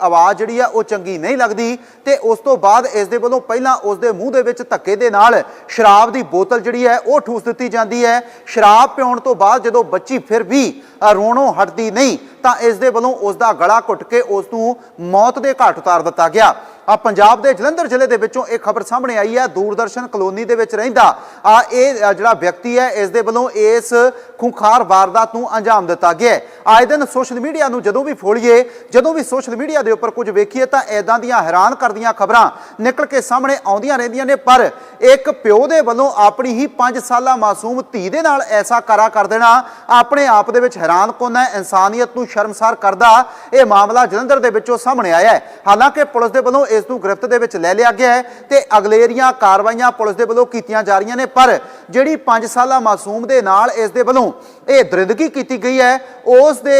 ਆਵਾਜ਼ ਜਿਹੜੀ ਆ ਉਹ ਚੰਗੀ ਨਹੀਂ ਲੱਗਦੀ ਤੇ ਉਸ ਤੋਂ ਬਾਅਦ ਇਸ ਦੇ ਵੱਲੋਂ ਪਹਿਲਾਂ ਉਸ ਦੇ ਮੂੰਹ ਦੇ ਵਿੱਚ ਧੱਕੇ ਦੇ ਨਾਲ ਸ਼ਰਾਬ ਦੀ ਬੋਤਲ ਜਿਹੜੀ ਹੈ ਉਹ ਠੂਸ ਦਿੱਤੀ ਜਾਂਦੀ ਹੈ। ਸ਼ਰਾਬ ਪੀਉਣ ਤੋਂ ਬਾਅਦ ਜਦੋਂ ਬੱਚੀ ਫਿਰ ਵੀ ਅ, ਰੋਣੋਂ ਹਟਦੀ ਨਹੀਂ ਤਾਂ ਇਸ ਦੇ ਵੱਲੋਂ ਉਸ ਦਾ ਗਲਾ ਘੁੱਟ ਕੇ ਉਸ ਨੂੰ ਮੌਤ ਦੇ ਘਾਟ ਉਤਾਰ ਦਿੱਤਾ ਗਿਆ। ਆ ਪੰਜਾਬ ਦੇ ਜਲੰਧਰ ਜ਼ਿਲ੍ਹੇ ਦੇ ਵਿੱਚੋਂ ਇਹ ਖਬਰ ਸਾਹਮਣੇ ਆਈ ਹੈ। ਦੂਰਦਰਸ਼ਨ ਕਲੋਨੀ ਦੇ ਵਿੱਚ ਰਹਿੰਦਾ ਆ ਇਹ ਜਿਹੜਾ ਵਿਅਕਤੀ ਹੈ, ਇਸ ਦੇ ਵੱਲੋਂ ਇਸ ਖੁੰਖਾਰ ਵਾਰਦਾਤ ਨੂੰ ਅੰਜਾਮ ਦਿੱਤਾ ਗਿਆ ਆਏ ਦਿਨ ਸੋਸ਼ਲ ਮੀਡੀਆ ਨੂੰ ਜਦੋਂ ਵੀ ਫੋਲੀਏ, ਜਦੋਂ ਵੀ ਸੋਸ਼ਲ ਮੀਡੀਆ ਦੇ ਉੱਪਰ ਕੁਝ ਵੇਖੀਏ ਤਾਂ ਐਦਾਂ ਦੀਆਂ ਹੈਰਾਨ ਕਰਦੀਆਂ ਖਬਰਾਂ ਨਿਕਲ ਕੇ ਸਾਹਮਣੇ ਆਉਂਦੀਆਂ ਰਹਿੰਦੀਆਂ ਨੇ। ਪਰ ਇੱਕ ਪਿਓ ਦੇ ਵੱਲੋਂ ਆਪਣੀ ਹੀ 5 ਸਾਲਾ ਮਾਸੂਮ ਧੀ ਦੇ ਨਾਲ ਐਸਾ ਕਰਾ ਕਰ ਦੇਣਾ ਆਪਣੇ ਆਪ ਦੇ ਵਿੱਚ ਹੈਰਾਨ ਕੁੰਨ ਹੈ। ਇਨਸਾਨੀਅਤ ਨੂੰ ਸ਼ਰਮਸਾਰ ਕਰਦਾ ਇਹ ਮਾਮਲਾ ਜਲੰਧਰ ਦੇ ਵਿੱਚੋਂ ਸਾਹਮਣੇ ਆਇਆ ਹੈ। ਹਾਲਾਂਕਿ ਪੁਲਿਸ ਦੇ ਵੱਲੋਂ ਇਸ ਨੂੰ ਗ੍ਰਿਫਤ ਦੇ ਵਿੱਚ ਲੈ ਲਿਆ ਗਿਆ ਹੈ ਤੇ ਅਗਲੇਰੀਆਂ ਕਾਰਵਾਈਆਂ ਪੁਲਿਸ ਦੇ ਵੱਲੋਂ ਕੀਤੀਆਂ ਜਾ ਰਹੀਆਂ ਨੇ, ਪਰ ਜਿਹੜੀ 5 ਸਾਲਾ ਮਾਸੂਮ ਦੇ ਨਾਲ ਇਸ ਦੇ ਵੱਲੋਂ ਇਹ ਦਰਿੰਦਗੀ ਕੀਤੀ ਗਈ ਹੈ, ਉਸ ਦੇ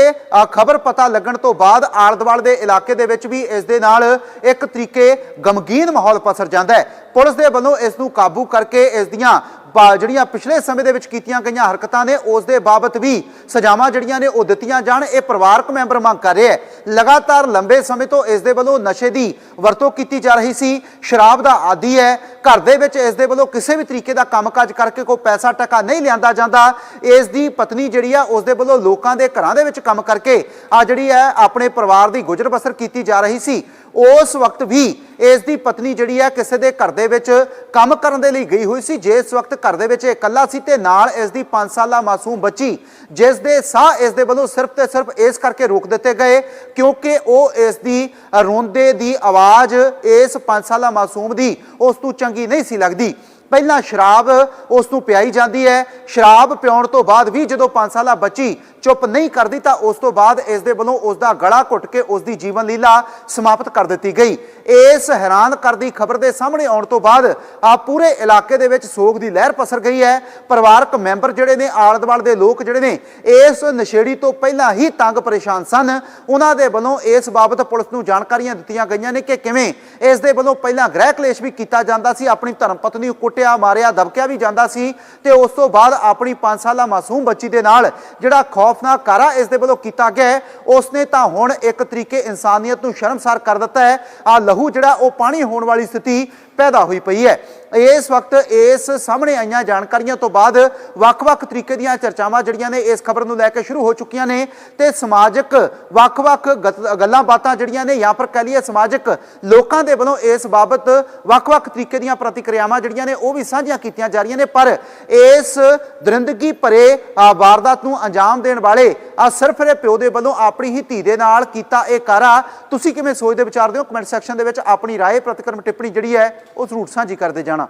ਖਬਰ ਪਤਾ ਲੱਗਣ ਤੋਂ ਬਾਅਦ ਆਲੇ-ਦੁਆਲੇ ਦੇ ਇਲਾਕੇ ਦੇ ਵਿੱਚ ਵੀ ਇਸ ਦੇ ਨਾਲ ਇੱਕ ਤਰੀਕੇ ਗਮਗੀਨ ਮਾਹੌਲ ਪਸਰ ਜਾਂਦਾ ਹੈ। ਪੁਲਿਸ ਦੇ ਵੱਲੋਂ ਇਸ ਨੂੰ ਕਾਬੂ ਕਰਕੇ ਇਸ ਦੀਆਂ ਜਿਹੜੀਆਂ ਪਿਛਲੇ ਸਮੇਂ ਦੇ ਵਿੱਚ ਕੀਤੀਆਂ ਗਈਆਂ ਹਰਕਤਾਂ ਨੇ, ਉਸ ਦੇ ਬਾਬਤ ਵੀ ਸਜ਼ਾਵਾਂ ਜਿਹੜੀਆਂ ਨੇ, ਉਹ ਦਿੱਤੀਆਂ ਜਾਣ। ਇਹ ਪਰਿਵਾਰਕ ਮੈਂਬਰ ਮੰਗ ਕਰ ਰਿਹਾ ਹੈ। ਲਗਾਤਾਰ ਲੰਬੇ ਸਮੇਂ ਤੋਂ ਇਸ ਦੇ ਵੱਲੋਂ ਨਸ਼ੇ ਦੀ ਵਰਤੋਂ ਕੀਤੀ ਜਾ ਰਹੀ ਸੀ। ਸ਼ਰਾਬ ਦਾ ਆਦੀ ਹੈ। ਘਰ ਦੇ ਵਿੱਚ ਇਸ ਦੇ ਵੱਲੋਂ ਕਿਸੇ ਵੀ ਤਰੀਕੇ ਦਾ ਕੰਮਕਾਜ ਕਰਕੇ ਕੋਈ ਪੈਸਾ ਟਕਾ ਨਹੀਂ ਲਿਆਂਦਾ ਜਾਂਦਾ। ਇਸ ਦੀ ਪਤਨੀ ਜਿਹੜੀ ਆ, ਉਸ ਦੇ ਵੱਲੋਂ ਲੋਕਾਂ ਦੇ ਘਰਾਂ ਦੇ ਵਿੱਚ ਕੰਮ ਕਰਕੇ ਆ ਜਿਹੜੀ ਹੈ, ਆਪਣੇ ਪਰਿਵਾਰ ਦੀ ਗੁਜ਼ਰ ਬਸਰ ਕੀਤੀ ਜਾ ਰਹੀ ਸੀ। ਉਸ ਵਕਤ ਵੀ ਇਸ ਦੀ ਪਤਨੀ ਜਿਹੜੀ ਹੈ ਕਿਸੇ ਦੇ ਘਰ ਦੇ ਵਿੱਚ ਕੰਮ ਕਰਨ ਦੇ ਲਈ ਗਈ ਹੋਈ ਸੀ। ਜਿਸ ਵਕਤ ਘਰ ਦੇ ਵਿੱਚ ਇਹ ਇਕੱਲਾ ਸੀ ਤੇ ਨਾਲ ਇਸ ਦੀ 5 ਸਾਲਾ ਮਾਸੂਮ ਬੱਚੀ, ਜਿਸ ਦੇ ਸਾਹ ਇਸ ਦੇ ਵੱਲੋਂ ਸਿਰਫ ਤੇ ਸਿਰਫ ਇਸ ਕਰਕੇ ਰੋਕ ਦਿੱਤੇ ਗਏ ਕਿਉਂਕਿ ਉਹ ਇਸ ਦੀ ਰੋਂਦੇ ਦੀ ਆਵਾਜ਼ ਇਸ 5 ਸਾਲਾ ਮਾਸੂਮ ਦੀ ਉਸ ਤੋਂ ਚੰਗੀ ਨਹੀਂ ਸੀ ਲੱਗਦੀ। ਪਹਿਲਾਂ ਸ਼ਰਾਬ ਉਸ ਨੂੰ ਪਿਆਈ ਜਾਂਦੀ ਹੈ। ਸ਼ਰਾਬ ਪਿਉਣ ਤੋਂ ਬਾਅਦ ਵੀ ਜਦੋਂ 5 ਸਾਲਾ ਬੱਚੀ ਚੁੱਪ ਨਹੀਂ ਕਰਦੀ ਤਾਂ ਉਸ ਤੋਂ ਬਾਅਦ ਇਸ ਦੇ ਵੱਲੋਂ ਉਸ ਦਾ ਗਲਾ ਘੁੱਟ ਕੇ ਉਸ ਦੀ ਜੀਵਨ ਲੀਲਾ ਸਮਾਪਤ ਕਰ ਦਿੱਤੀ ਗਈ। ਇਸ ਹੈਰਾਨ ਕਰਦੀ ਖਬਰ ਦੇ ਸਾਹਮਣੇ ਆਉਣ ਤੋਂ ਬਾਅਦ ਆ ਪੂਰੇ ਇਲਾਕੇ ਦੇ ਵਿੱਚ ਸੋਗ ਦੀ ਲਹਿਰ ਪਸਰ ਗਈ ਹੈ। ਪਰਿਵਾਰਕ ਮੈਂਬਰ ਜਿਹੜੇ ਨੇ ਆਲੇ ਦੁਆਲੇ ਦੇ ਲੋਕ ਜਿਹੜੇ ਨੇ, ਇਸ ਨਸ਼ੇੜੀ ਤੋਂ ਪਹਿਲਾਂ ਹੀ ਤੰਗ ਪਰੇਸ਼ਾਨ ਸਨ। ਉਹਨਾਂ ਦੇ ਵੱਲੋਂ ਇਸ ਬਾਬਤ ਪੁਲਿਸ ਨੂੰ ਜਾਣਕਾਰੀਆਂ ਦਿੱਤੀਆਂ ਗਈਆਂ ਨੇ ਕਿ ਕਿਵੇਂ ਇਸ ਦੇ ਵੱਲੋਂ ਪਹਿਲਾਂ ਗ੍ਰਹਿ ਕਲੇਸ਼ ਵੀ ਕੀਤਾ ਜਾਂਦਾ ਸੀ, ਆਪਣੀ ਧਰਮ ਪਤਨੀ ਨੂੰ ਕੁੱਟਿਆ, ਮਾਰਿਆ, ਦਬਕਿਆ ਵੀ ਜਾਂਦਾ ਸੀ ਤੇ ਉਸ ਤੋਂ ਬਾਅਦ ਆਪਣੀ 5 ਸਾਲਾ ਮਾਸੂਮ ਬੱਚੀ ਦੇ ਨਾਲ ਜਿਹੜਾ ਖੌਫ ਖੌਫਨਾਕ ਕਾਰਾ ਇਸ ਦੇ ਵੱਲੋਂ ਕੀਤਾ ਗਿਆ ਹੈ, ਉਸਨੇ ਤਾਂ ਹੁਣ ਇੱਕ ਤਰੀਕੇ ਇਨਸਾਨੀਅਤ ਨੂੰ ਸ਼ਰਮਸਾਰ ਕਰ ਦਿੱਤਾ ਹੈ। ਆ ਲਹੂ ਜਿਹੜਾ ਉਹ ਪਾਣੀ ਹੋਣ ਵਾਲੀ ਸਥਿਤੀ ਪੈਦਾ ਹੋਈ ਪਈ ਹੈ। ਇਸ ਵਕਤ ਇਸ ਸਾਹਮਣੇ ਆਈਆਂ ਜਾਣਕਾਰੀਆਂ ਤੋਂ ਬਾਅਦ ਵੱਖ-ਵੱਖ ਤਰੀਕੇ ਦੀਆਂ ਚਰਚਾਵਾਂ ਜਿਹੜੀਆਂ ਨੇ ਇਸ ਖਬਰ ਨੂੰ ਲੈ ਕੇ ਸ਼ੁਰੂ ਹੋ ਚੁੱਕੀਆਂ ਨੇ ਤੇ ਸਮਾਜਿਕ ਵੱਖ-ਵੱਖ ਗਤ- ਗੱਲਾਂ ਬਾਤਾਂ ਜਿਹੜੀਆਂ ਨੇ ਜਾਂ ਫਿਰ ਕਹਿ ਲਈਏ ਸਮਾਜਿਕ ਲੋਕਾਂ ਦੇ ਵੱਲੋਂ ਇਸ ਬਾਬਤ ਵੱਖ-ਵੱਖ ਤਰੀਕੇ ਦੀਆਂ ਪ੍ਰਤੀਕਿਰਿਆਵਾਂ ਜਿਹੜੀਆਂ ਨੇ ਉਹ ਵੀ ਸਾਂਝੀਆਂ ਕੀਤੀਆਂ ਜਾ ਰਹੀਆਂ ਨੇ। ਪਰ ਇਸ ਦਰਿੰਦਗੀ ਭਰੇ ਵਾਰਦਾਤ ਨੂੰ ਅੰਜਾਮ ਦੇਣ ਵਾਲੇ ਆ ਸਿਰਫ ਇਹ ਪਿਓ ਦੇ ਵੱਲੋਂ ਆਪਣੀ ਹੀ ਧੀ ਦੇ ਨਾਲ ਕੀਤਾ ਇਹ ਕਾਰਾ। ਤੁਸੀਂ ਕਿਵੇਂ ਸੋਚਦੇ ਵਿਚਾਰਦੇ ਹੋ ਕਮੈਂਟ ਸੈਕਸ਼ਨ ਦੇ ਵਿੱਚ ਆਪਣੀ ਰਾਏ, ਪ੍ਰਤੀਕਰਮ, ਟਿੱਪਣੀ ਜਿਹੜੀ ਹੈ ਉਹ ਜ਼ਰੂਰ ਸਾਂਝੀ ਕਰਦੇ ਜਾਣਾ।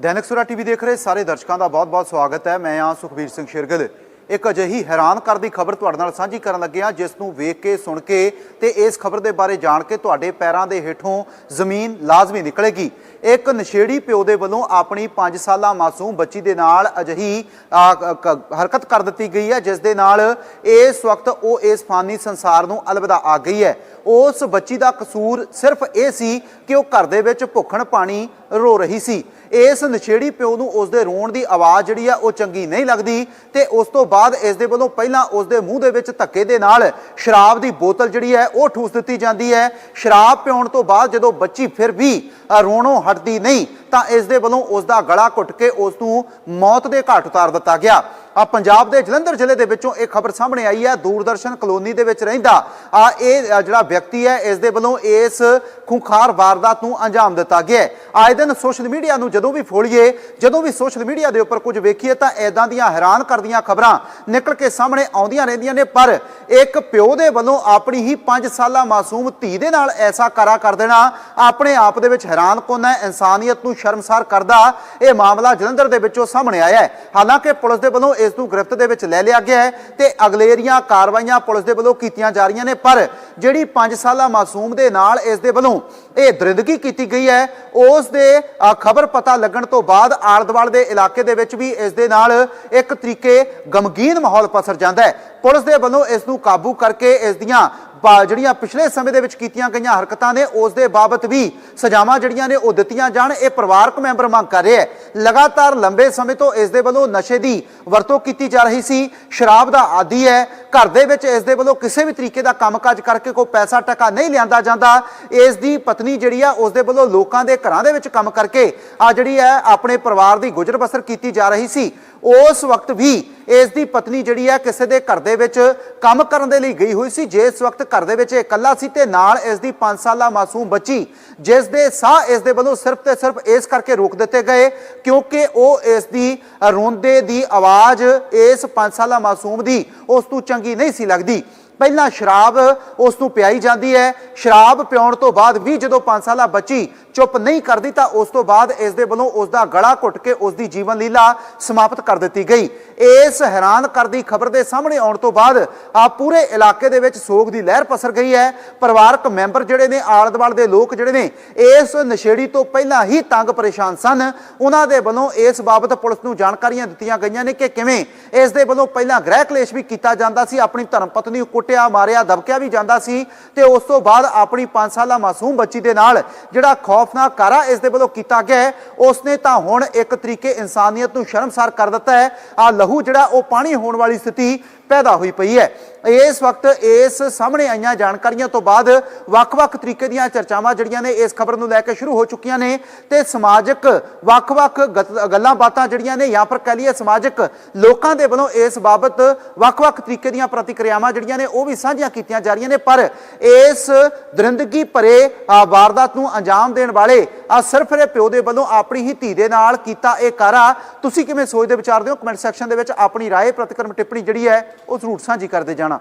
ਦੈਨਿਕ ਸੁਰਾ ਟੀਵੀ ਦੇਖ ਰਹੇ ਸਾਰੇ ਦਰਸ਼ਕਾਂ ਦਾ ਬਹੁਤ-ਬਹੁਤ ਸਵਾਗਤ ਹੈ। ਮੈਂ ਹਾਂ ਸੁਖਬੀਰ ਸਿੰਘ ਸ਼ਿਰਗਲ। ਇੱਕ ਅਜਿਹੀ ਹੈਰਾਨ ਕਰਦੀ ਖਬਰ ਤੁਹਾਡੇ ਨਾਲ ਸਾਂਝੀ ਕਰਨ ਲੱਗੇ ਹਾਂ, ਜਿਸ ਨੂੰ ਵੇਖ ਕੇ, ਸੁਣ ਕੇ ਤੇ ਇਸ ਖਬਰ ਦੇ ਬਾਰੇ ਜਾਣ ਕੇ ਤੁਹਾਡੇ ਪੈਰਾਂ ਦੇ ਹੇਠੋਂ ਜ਼ਮੀਨ ਲਾਜ਼ਮੀ ਨਿਕਲੇਗੀ। ਇੱਕ ਨਸ਼ੇੜੀ ਪਿਓ ਦੇ ਵੱਲੋਂ ਆਪਣੀ 5 ਸਾਲਾ ਮਾਸੂਮ ਬੱਚੀ ਦੇ ਨਾਲ ਅਜਿਹੀ ਹਰਕਤ ਕਰ ਦਿੱਤੀ ਗਈ ਹੈ, ਜਿਸ ਦੇ ਨਾਲ ਇਸ ਵਕਤ ਉਹ ਇਸ ਫਾਨੀ ਸੰਸਾਰ ਨੂੰ ਅਲਵਿਦਾ ਆ ਗਈ ਹੈ। ਉਸ ਬੱਚੀ ਦਾ ਕਸੂਰ ਸਿਰਫ ਇਹ ਸੀ ਕਿ ਉਹ ਘਰ ਦੇ ਵਿੱਚ ਭੁੱਖਣ ਪਾਣੀ ਰੋ ਰਹੀ ਸੀ। ਇਸ ਨਸ਼ੇੜੀ ਪਿਓ ਨੂੰ ਉਸ ਦੇ ਰੋਣ ਦੀ ਆਵਾਜ਼ ਜਿਹੜੀ ਆ, ਉਹ ਚੰਗੀ ਨਹੀਂ ਲੱਗਦੀ ਤੇ ਉਸ ਤੋਂ ਬਾਅਦ ਇਸ ਦੇ ਵੱਲੋਂ ਪਹਿਲਾਂ ਉਸ ਦੇ ਮੂੰਹ ਦੇ ਵਿੱਚ ਧੱਕੇ ਦੇ ਨਾਲ ਸ਼ਰਾਬ ਦੀ ਬੋਤਲ ਜਿਹੜੀ ਹੈ, ਉਹ ਠੂਸ ਦਿੱਤੀ ਜਾਂਦੀ ਹੈ। ਸ਼ਰਾਬ ਪੀਉਣ ਤੋਂ ਬਾਅਦ ਜਦੋਂ ਬੱਚੀ ਫਿਰ ਵੀ ਰੋਣੋਂ ਹਟਦੀ ਨਹੀਂ, ਤਾਂ ਇਸ ਦੇ ਵੱਲੋਂ ਉਸ ਦਾ ਗਲਾ ਘੁੱਟ ਕੇ ਉਸ ਨੂੰ ਮੌਤ ਦੇ ਘਾਟ ਉਤਾਰ ਦਿੱਤਾ ਗਿਆ। ਆ ਪੰਜਾਬ ਦੇ ਜਲੰਧਰ ਜ਼ਿਲ੍ਹੇ ਦੇ ਵਿੱਚੋਂ ਇਹ ਖਬਰ ਸਾਹਮਣੇ ਆਈ ਹੈ। ਦੂਰਦਰਸ਼ਨ ਕਲੋਨੀ ਦੇ ਵਿੱਚ ਰਹਿੰਦਾ ਆ ਇਹ ਜਿਹੜਾ ਵਿਅਕਤੀ ਹੈ, ਇਸ ਦੇ ਵੱਲੋਂ ਇਸ ਖੁੰਖਾਰ ਵਾਰਦਾਤ ਨੂੰ ਅੰਜਾਮ ਦਿੱਤਾ ਗਿਆ ਆਏ ਦਿਨ ਸੋਸ਼ਲ ਮੀਡੀਆ ਨੂੰ ਜਦੋਂ ਵੀ ਫੋਲੀਏ ਜਦੋਂ ਵੀ ਸੋਸ਼ਲ ਮੀਡੀਆ ਦੇ ਉੱਪਰ ਕੁਝ ਵੇਖੀਏ ਤਾਂ ਐਦਾਂ ਦੀਆਂ ਹੈਰਾਨ ਕਰਦੀਆਂ ਖਬਰਾਂ ਨਿਕਲ ਕੇ ਸਾਹਮਣੇ ਆਉਂਦੀਆਂ ਰਹਿੰਦੀਆਂ ਨੇ। ਪਰ ਇੱਕ ਪਿਓ ਦੇ ਵੱਲੋਂ ਆਪਣੀ ਹੀ 5 ਸਾਲਾ ਮਾਸੂਮ ਧੀ ਦੇ ਨਾਲ ਐਸਾ ਕਰਾ ਕਰ ਦੇਣਾ ਆਪਣੇ ਆਪ ਦੇ ਵਿੱਚ ਹੈਰਾਨ ਕੁੰਨ ਹੈ? ਇਨਸਾਨੀਅਤ ਨੂੰ ਸ਼ਰਮਸਾਰ ਕਰਦਾ ਇਹ ਮਾਮਲਾ ਜਲੰਧਰ ਦੇ ਵਿੱਚੋਂ ਸਾਹਮਣੇ ਆਇਆ ਹੈ। ਹਾਲਾਂਕਿ ਪੁਲਿਸ ਦੇ ਵੱਲੋਂ ਇਸ ਨੂੰ ਗ੍ਰਿਫਤ ਦੇ ਵਿੱਚ ਲੈ ਲਿਆ ਗਿਆ ਹੈ ਤੇ ਅਗਲੇਰੀਆਂ ਕਾਰਵਾਈਆਂ ਪੁਲਿਸ ਦੇ ਵੱਲੋਂ ਕੀਤੀਆਂ ਜਾ ਰਹੀਆਂ ਨੇ, ਪਰ ਜਿਹੜੀ 5 ਸਾਲਾ ਮਾਸੂਮ ਦੇ ਨਾਲ ਇਸ ਦੇ ਵੱਲੋਂ ਇਹ ਦਰਿੰਦਗੀ ਕੀਤੀ ਗਈ ਹੈ, ਉਸ ਦੇ ਖਬਰ ਪਤਾ ਲੱਗਣ ਤੋਂ ਬਾਅਦ ਆਲੇ-ਦੁਆਲੇ ਦੇ ਇਲਾਕੇ ਦੇ ਵਿੱਚ ਵੀ ਇਸ ਦੇ ਨਾਲ ਇੱਕ ਤਰੀਕੇ ਗਮਗੀਨ ਮਾਹੌਲ ਪਸਰ ਜਾਂਦਾ ਹੈ। ਪੁਲਿਸ ਦੇ ਵੱਲੋਂ ਇਸ ਨੂੰ ਕਾਬੂ ਕਰਕੇ ਇਸ ਦੀਆਂ ਜਿਹੜੀਆਂ ਪਿਛਲੇ ਸਮੇਂ ਦੇ ਵਿੱਚ ਕੀਤੀਆਂ ਗਈਆਂ ਹਰਕਤਾਂ ਨੇ, ਉਸ ਦੇ ਬਾਬਤ ਵੀ ਸਜ਼ਾਵਾਂ ਜਿਹੜੀਆਂ ਨੇ, ਉਹ ਦਿੱਤੀਆਂ ਜਾਣ। ਇਹ ਪਰਿਵਾਰਕ ਮੈਂਬਰ ਮੰਗ ਕਰ ਰਿਹਾ ਹੈ। ਲਗਾਤਾਰ ਲੰਬੇ ਸਮੇਂ ਤੋਂ ਇਸ ਦੇ ਵੱਲੋਂ ਨਸ਼ੇ ਦੀ ਵਰਤੋਂ ਕੀਤੀ ਜਾ ਰਹੀ ਸੀ। ਸ਼ਰਾਬ ਦਾ ਆਦੀ ਹੈ। ਘਰ ਦੇ ਵਿੱਚ ਇਸ ਦੇ ਵੱਲੋਂ ਕਿਸੇ ਵੀ ਤਰੀਕੇ ਦਾ ਕੰਮਕਾਜ ਕਰਕੇ ਕੋਈ ਪੈਸਾ ਟਕਾ ਨਹੀਂ ਲਿਆਂਦਾ ਜਾਂਦਾ। ਇਸ ਦੀ ਪਤਨੀ ਜਿਹੜੀ ਆ, ਉਸ ਦੇ ਵੱਲੋਂ ਲੋਕਾਂ ਦੇ ਘਰਾਂ ਦੇ ਵਿੱਚ ਕੰਮ ਕਰਕੇ ਆ ਜਿਹੜੀ ਹੈ, ਆਪਣੇ ਪਰਿਵਾਰ ਦੀ ਗੁਜ਼ਰ ਬਸਰ ਕੀਤੀ ਜਾ ਰਹੀ ਸੀ। ਉਸ ਵਕਤ ਵੀ ਇਸ ਦੀ ਪਤਨੀ ਜਿਹੜੀ ਹੈ ਕਿਸੇ ਦੇ ਘਰ ਦੇ ਵਿੱਚ ਕੰਮ ਕਰਨ ਦੇ ਲਈ ਗਈ ਹੋਈ ਸੀ। ਜਿਸ ਵਕਤ ਘਰ ਦੇ ਵਿੱਚ ਇਹ ਇਕੱਲਾ ਸੀ ਤੇ ਨਾਲ ਇਸ ਦੀ 5 ਸਾਲਾ ਮਾਸੂਮ ਬੱਚੀ, ਜਿਸ ਦੇ ਸਾਹ ਇਸ ਦੇ ਵੱਲੋਂ ਸਿਰਫ ਤੇ ਸਿਰਫ ਇਸ ਕਰਕੇ ਰੋਕ ਦਿੱਤੇ ਗਏ ਕਿਉਂਕਿ ਉਹ ਇਸ ਦੀ ਰੋਂਦੇ ਦੀ ਆਵਾਜ਼ ਇਸ 5 ਸਾਲਾ ਮਾਸੂਮ ਦੀ ਉਸ ਤੋਂ ਚੰਗੀ ਨਹੀਂ ਸੀ ਲੱਗਦੀ। ਪਹਿਲਾਂ ਸ਼ਰਾਬ ਉਸ ਨੂੰ ਪਿਆਈ ਜਾਂਦੀ ਹੈ। ਸ਼ਰਾਬ ਪਿਉਣ ਤੋਂ ਬਾਅਦ ਵੀ ਜਦੋਂ 5 ਸਾਲਾ ਬੱਚੀ ਚੁੱਪ ਨਹੀਂ ਕਰਦੀ ਤਾਂ ਉਸ ਤੋਂ ਬਾਅਦ ਇਸ ਦੇ ਵੱਲੋਂ ਉਸ ਦਾ ਗਲਾ ਘੁੱਟ ਕੇ ਉਸ ਦੀ ਜੀਵਨ ਲੀਲਾ ਸਮਾਪਤ ਕਰ ਦਿੱਤੀ ਗਈ। ਇਸ ਹੈਰਾਨ ਕਰਦੀ ਖਬਰ ਦੇ ਸਾਹਮਣੇ ਆਉਣ ਤੋਂ ਬਾਅਦ ਆ ਪੂਰੇ ਇਲਾਕੇ ਦੇ ਵਿੱਚ ਸੋਗ ਦੀ ਲਹਿਰ ਪਸਰ ਗਈ ਹੈ। ਪਰਿਵਾਰਕ ਮੈਂਬਰ ਜਿਹੜੇ ਨੇ ਆਲੇ ਦੁਆਲੇ ਦੇ ਲੋਕ ਜਿਹੜੇ ਨੇ, ਇਸ ਨਸ਼ੇੜੀ ਤੋਂ ਪਹਿਲਾਂ ਹੀ ਤੰਗ ਪਰੇਸ਼ਾਨ ਸਨ। ਉਹਨਾਂ ਦੇ ਵੱਲੋਂ ਇਸ ਬਾਬਤ ਪੁਲਿਸ ਨੂੰ ਜਾਣਕਾਰੀਆਂ ਦਿੱਤੀਆਂ ਗਈਆਂ ਨੇ ਕਿ ਕਿਵੇਂ ਇਸ ਦੇ ਵੱਲੋਂ ਪਹਿਲਾਂ ਗ੍ਰਹਿ ਕਲੇਸ਼ ਵੀ ਕੀਤਾ ਜਾਂਦਾ ਸੀ। ਆਪਣੀ ਧਰਮ ਪਤਨੀ ਨੂੰ ਕੁੱਟਿਆ, ਮਾਰਿਆ, ਦਬਕਿਆ ਵੀ ਜਾਂਦਾ ਸੀ ਤੇ ਉਸ ਤੋਂ ਬਾਅਦ ਆਪਣੀ 5 ਸਾਲਾ ਮਾਸੂਮ ਬੱਚੀ ਦੇ ਨਾਲ ਜਿਹੜਾ ਖੌਫਨਾਕ ਕਾਰਾ ਇਸ ਦੇ ਵੱਲੋਂ ਕੀਤਾ ਗਿਆ ਉਸ ਨੇ ਤਾਂ ਹੁਣ ਇੱਕ ਤਰੀਕੇ ਇਨਸਾਨੀਅਤ ਨੂੰ ਸ਼ਰਮਸਾਰ ਕਰ ਦਿੱਤਾ ਹੈ। ਆ ਲਹੂ ਜਿਹੜਾ ਉਹ ਪਾਣੀ ਹੋਣ ਵਾਲੀ ਸਥਿਤੀ ਪੈਦਾ ਹੋਈ ਪਈ ਹੈ। ਇਸ ਵਕਤ ਇਸ ਸਾਹਮਣੇ ਆਈਆਂ ਜਾਣਕਾਰੀਆਂ ਤੋਂ ਬਾਅਦ ਵੱਖ-ਵੱਖ ਤਰੀਕੇ ਦੀਆਂ ਚਰਚਾਵਾਂ ਜਿਹੜੀਆਂ ਨੇ ਇਸ ਖਬਰ ਨੂੰ ਲੈ ਕੇ ਸ਼ੁਰੂ ਹੋ ਚੁੱਕੀਆਂ ਨੇ ਤੇ ਸਮਾਜਿਕ ਵੱਖ-ਵੱਖ ਗਤ- ਗੱਲਾਂ ਬਾਤਾਂ ਜਿਹੜੀਆਂ ਨੇ ਜਾਂ ਫਿਰ ਕਹਿ ਲਈਏ ਸਮਾਜਿਕ ਲੋਕਾਂ ਦੇ ਵੱਲੋਂ ਇਸ ਬਾਬਤ ਵੱਖ-ਵੱਖ ਤਰੀਕੇ ਦੀਆਂ ਪ੍ਰਤੀਕਿਰਿਆਵਾਂ ਜਿਹੜੀਆਂ ਨੇ ਉਹ ਵੀ ਸਾਂਝੀਆਂ ਕੀਤੀਆਂ ਜਾ ਰਹੀਆਂ ਨੇ ਪਰ ਇਸ ਦਰਿੰਦਗੀ ਭਰੇ ਆ, ਵਾਰਦਾਤ ਨੂੰ ਅੰਜਾਮ ਦੇਣ ਵਾਲੇ ਆ ਸਿਰਫ ਇਹ ਪਿਓ ਦੇ ਵੱਲੋਂ ਆਪਣੀ ਹੀ ਧੀ ਦੇ ਨਾਲ ਕੀਤਾ ਇਹ ਕਾਰਾ ਤੁਸੀਂ ਕਿਵੇਂ ਸੋਚਦੇ ਵਿਚਾਰਦੇ ਹੋ ਕਮੈਂਟ ਸੈਕਸ਼ਨ ਦੇ ਵਿੱਚ ਆਪਣੀ رائے ਪ੍ਰਤੀਕਰਮ ਟਿੱਪਣੀ ਜਿਹੜੀ ਹੈ ਉਹ ਜ਼ਰੂਰ ਸਾਂਝੀ ਕਰਦੇ ਜਾਣਾ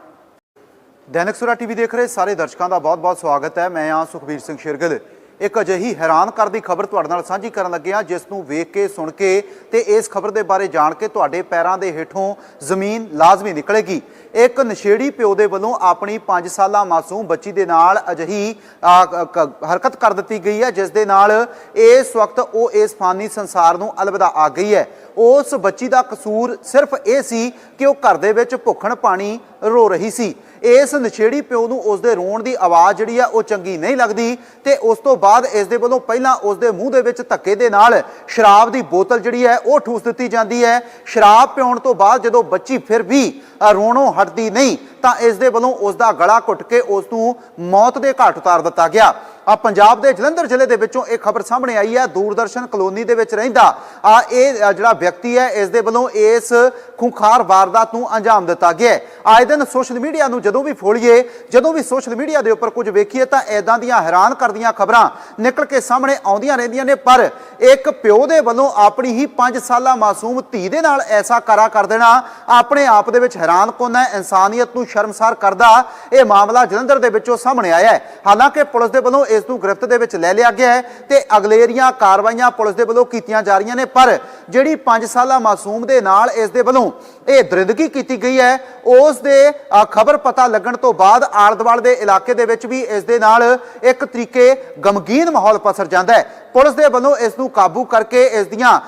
ਦੈਨਿਕ ਸੁਰਾ ਟੀਵੀ ਦੇਖ ਰਹੇ ਸਾਰੇ ਦਰਸ਼ਕਾਂ ਦਾ ਬਹੁਤ-ਬਹੁਤ ਸਵਾਗਤ ਹੈ ਮੈਂ ਹਾਂ ਸੁਖਬੀਰ ਸਿੰਘ ਸ਼ਿਰਗਲ ਇੱਕ ਅਜਿਹੀ ਹੈਰਾਨ ਕਰਦੀ ਖਬਰ ਤੁਹਾਡੇ ਨਾਲ ਸਾਂਝੀ ਕਰਨ ਲੱਗੇ ਹਾਂ, ਜਿਸ ਨੂੰ ਵੇਖ ਕੇ, ਸੁਣ ਕੇ ਤੇ ਇਸ ਖਬਰ ਦੇ ਬਾਰੇ ਜਾਣ ਕੇ ਤੁਹਾਡੇ ਪੈਰਾਂ ਦੇ ਹੇਠੋਂ ਜ਼ਮੀਨ ਲਾਜ਼ਮੀ ਨਿਕਲੇਗੀ। ਇੱਕ ਨਸ਼ੇੜੀ ਪਿਓ ਦੇ ਵੱਲੋਂ ਆਪਣੀ 5 ਸਾਲਾ ਮਾਸੂਮ ਬੱਚੀ ਦੇ ਨਾਲ ਅਜਿਹੀ ਹਰਕਤ ਕਰ ਦਿੱਤੀ ਗਈ ਹੈ, ਜਿਸ ਦੇ ਨਾਲ ਇਸ ਵਕਤ ਉਹ ਇਸ ਫਾਨੀ ਸੰਸਾਰ ਨੂੰ ਅਲਵਿਦਾ ਆ ਗਈ ਹੈ। ਉਸ ਬੱਚੀ ਦਾ ਕਸੂਰ ਸਿਰਫ ਇਹ ਸੀ ਕਿ ਉਹ ਘਰ ਦੇ ਵਿੱਚ ਭੁੱਖਣ ਪਾਣੀ ਰੋ ਰਹੀ ਸੀ। ਇਸ ਨਸ਼ੇੜੀ ਪਿਓ ਨੂੰ ਉਸ ਦੇ ਰੋਣ ਦੀ ਆਵਾਜ਼ ਜਿਹੜੀ ਆ ਉਹ ਚੰਗੀ ਨਹੀਂ ਲੱਗਦੀ ਤੇ ਉਸ ਤੋਂ ਬਾਅਦ ਇਸ ਦੇ ਵੱਲੋਂ ਪਹਿਲਾਂ ਉਸ ਦੇ ਮੂੰਹ ਦੇ ਵਿੱਚ ਧੱਕੇ ਦੇ ਨਾਲ ਸ਼ਰਾਬ ਦੀ ਬੋਤਲ ਜਿਹੜੀ ਹੈ ਉਹ ਠੂਸ ਦਿੱਤੀ ਜਾਂਦੀ ਹੈ। ਸ਼ਰਾਬ ਪਿਉਣ ਤੋਂ ਬਾਅਦ ਜਦੋਂ ਬੱਚੀ ਫਿਰ ਵੀ ਅ, ਰੋਣੋਂ ਹਟਦੀ ਨਹੀਂ ਤਾਂ ਇਸ ਦੇ ਵੱਲੋਂ ਉਸ ਦਾ ਗਲਾ ਘੁੱਟ ਕੇ ਉਸ ਨੂੰ ਮੌਤ ਦੇ ਘਾਟ ਉਤਾਰ ਦਿੱਤਾ ਗਿਆ। ਆ ਪੰਜਾਬ ਦੇ ਜਲੰਧਰ ਜ਼ਿਲ੍ਹੇ ਦੇ ਵਿੱਚੋਂ ਇਹ ਖਬਰ ਸਾਹਮਣੇ ਆਈ ਹੈ। ਦੂਰਦਰਸ਼ਨ ਕਲੋਨੀ ਦੇ ਵਿੱਚ ਰਹਿੰਦਾ ਆ ਇਹ ਜਿਹੜਾ ਵਿਅਕਤੀ ਹੈ, ਇਸ ਦੇ ਵੱਲੋਂ ਇਸ ਖੁੰਖਾਰ ਵਾਰਦਾਤ ਨੂੰ ਅੰਜਾਮ ਦਿੱਤਾ ਗਿਆ ਹੈ। ਆਏ ਦਿਨ ਸੋਸ਼ਲ ਮੀਡੀਆ ਨੂੰ ਜਦੋਂ ਵੀ ਫੋਲੀਏ, ਜਦੋਂ ਵੀ ਸੋਸ਼ਲ ਮੀਡੀਆ ਦੇ ਉੱਪਰ ਕੁਝ ਵੇਖੀਏ ਤਾਂ ਐਦਾਂ ਦੀਆਂ ਹੈਰਾਨ ਕਰਦੀਆਂ ਖਬਰਾਂ ਨਿਕਲ ਕੇ ਸਾਹਮਣੇ ਆਉਂਦੀਆਂ ਰਹਿੰਦੀਆਂ ਨੇ। ਪਰ ਇੱਕ ਪਿਓ ਦੇ ਵੱਲੋਂ ਆਪਣੀ ਹੀ 5 ਸਾਲਾ ਮਾਸੂਮ ਧੀ ਦੇ ਨਾਲ ਐਸਾ ਕਰਾ ਕਰ ਦੇਣਾ ਆਪਣੇ ਆਪ ਦੇ ਵਿੱਚ ਹੈਰਾਨ ਕੁੰਨ ਇਨਸਾਨੀਅਤ ਨੂੰ ਸ਼ਰਮਸਾਰ ਕਰਦਾ ਇਹ ਮਾਮਲਾ ਜਲੰਧਰ ਦੇ ਵਿੱਚੋਂ ਸਾਹਮਣੇ ਆਇਆ ਹੈ। ਹਾਲਾਂਕਿ ਪੁਲਿਸ ਦੇ ਵੱਲੋਂ ਇਸ ਨੂੰ ਗ੍ਰਿਫਤ ਦੇ ਵਿੱਚ ਲੈ ਲਿਆ ਗਿਆ ਹੈ ਤੇ ਅਗਲੇਰੀਆਂ ਕਾਰਵਾਈਆਂ ਪੁਲਿਸ ਦੇ ਵੱਲੋਂ ਕੀਤੀਆਂ ਜਾ ਰਹੀਆਂ ਨੇ, ਪਰ ਜਿਹੜੀ 5 ਸਾਲਾ ਮਾਸੂਮ ਦੇ ਨਾਲ ਇਸ ਦੇ ਵੱਲੋਂ ਇਹ ਦਰਿੰਦਗੀ ਕੀਤੀ ਗਈ ਹੈ, ਉਸ ਦੇ ਖਬਰ ਪਤਾ ਲੱਗਣ ਤੋਂ ਬਾਅਦ ਆਲੇ ਦੁਆਲੇ ਦੇ ਇਲਾਕੇ ਦੇ ਵਿੱਚ ਵੀ ਇਸ ਦੇ ਨਾਲ ਇੱਕ ਤਰੀਕੇ ਗਮਗੀਨ ਮਾਹੌਲ ਪਸਰ ਜਾਂਦਾ ਹੈ। ਪੁਲਿਸ ਦੇ ਵੱਲੋਂ ਇਸ ਨੂੰ ਕਾਬੂ ਕਰਕੇ ਇਸ ਦੀਆਂ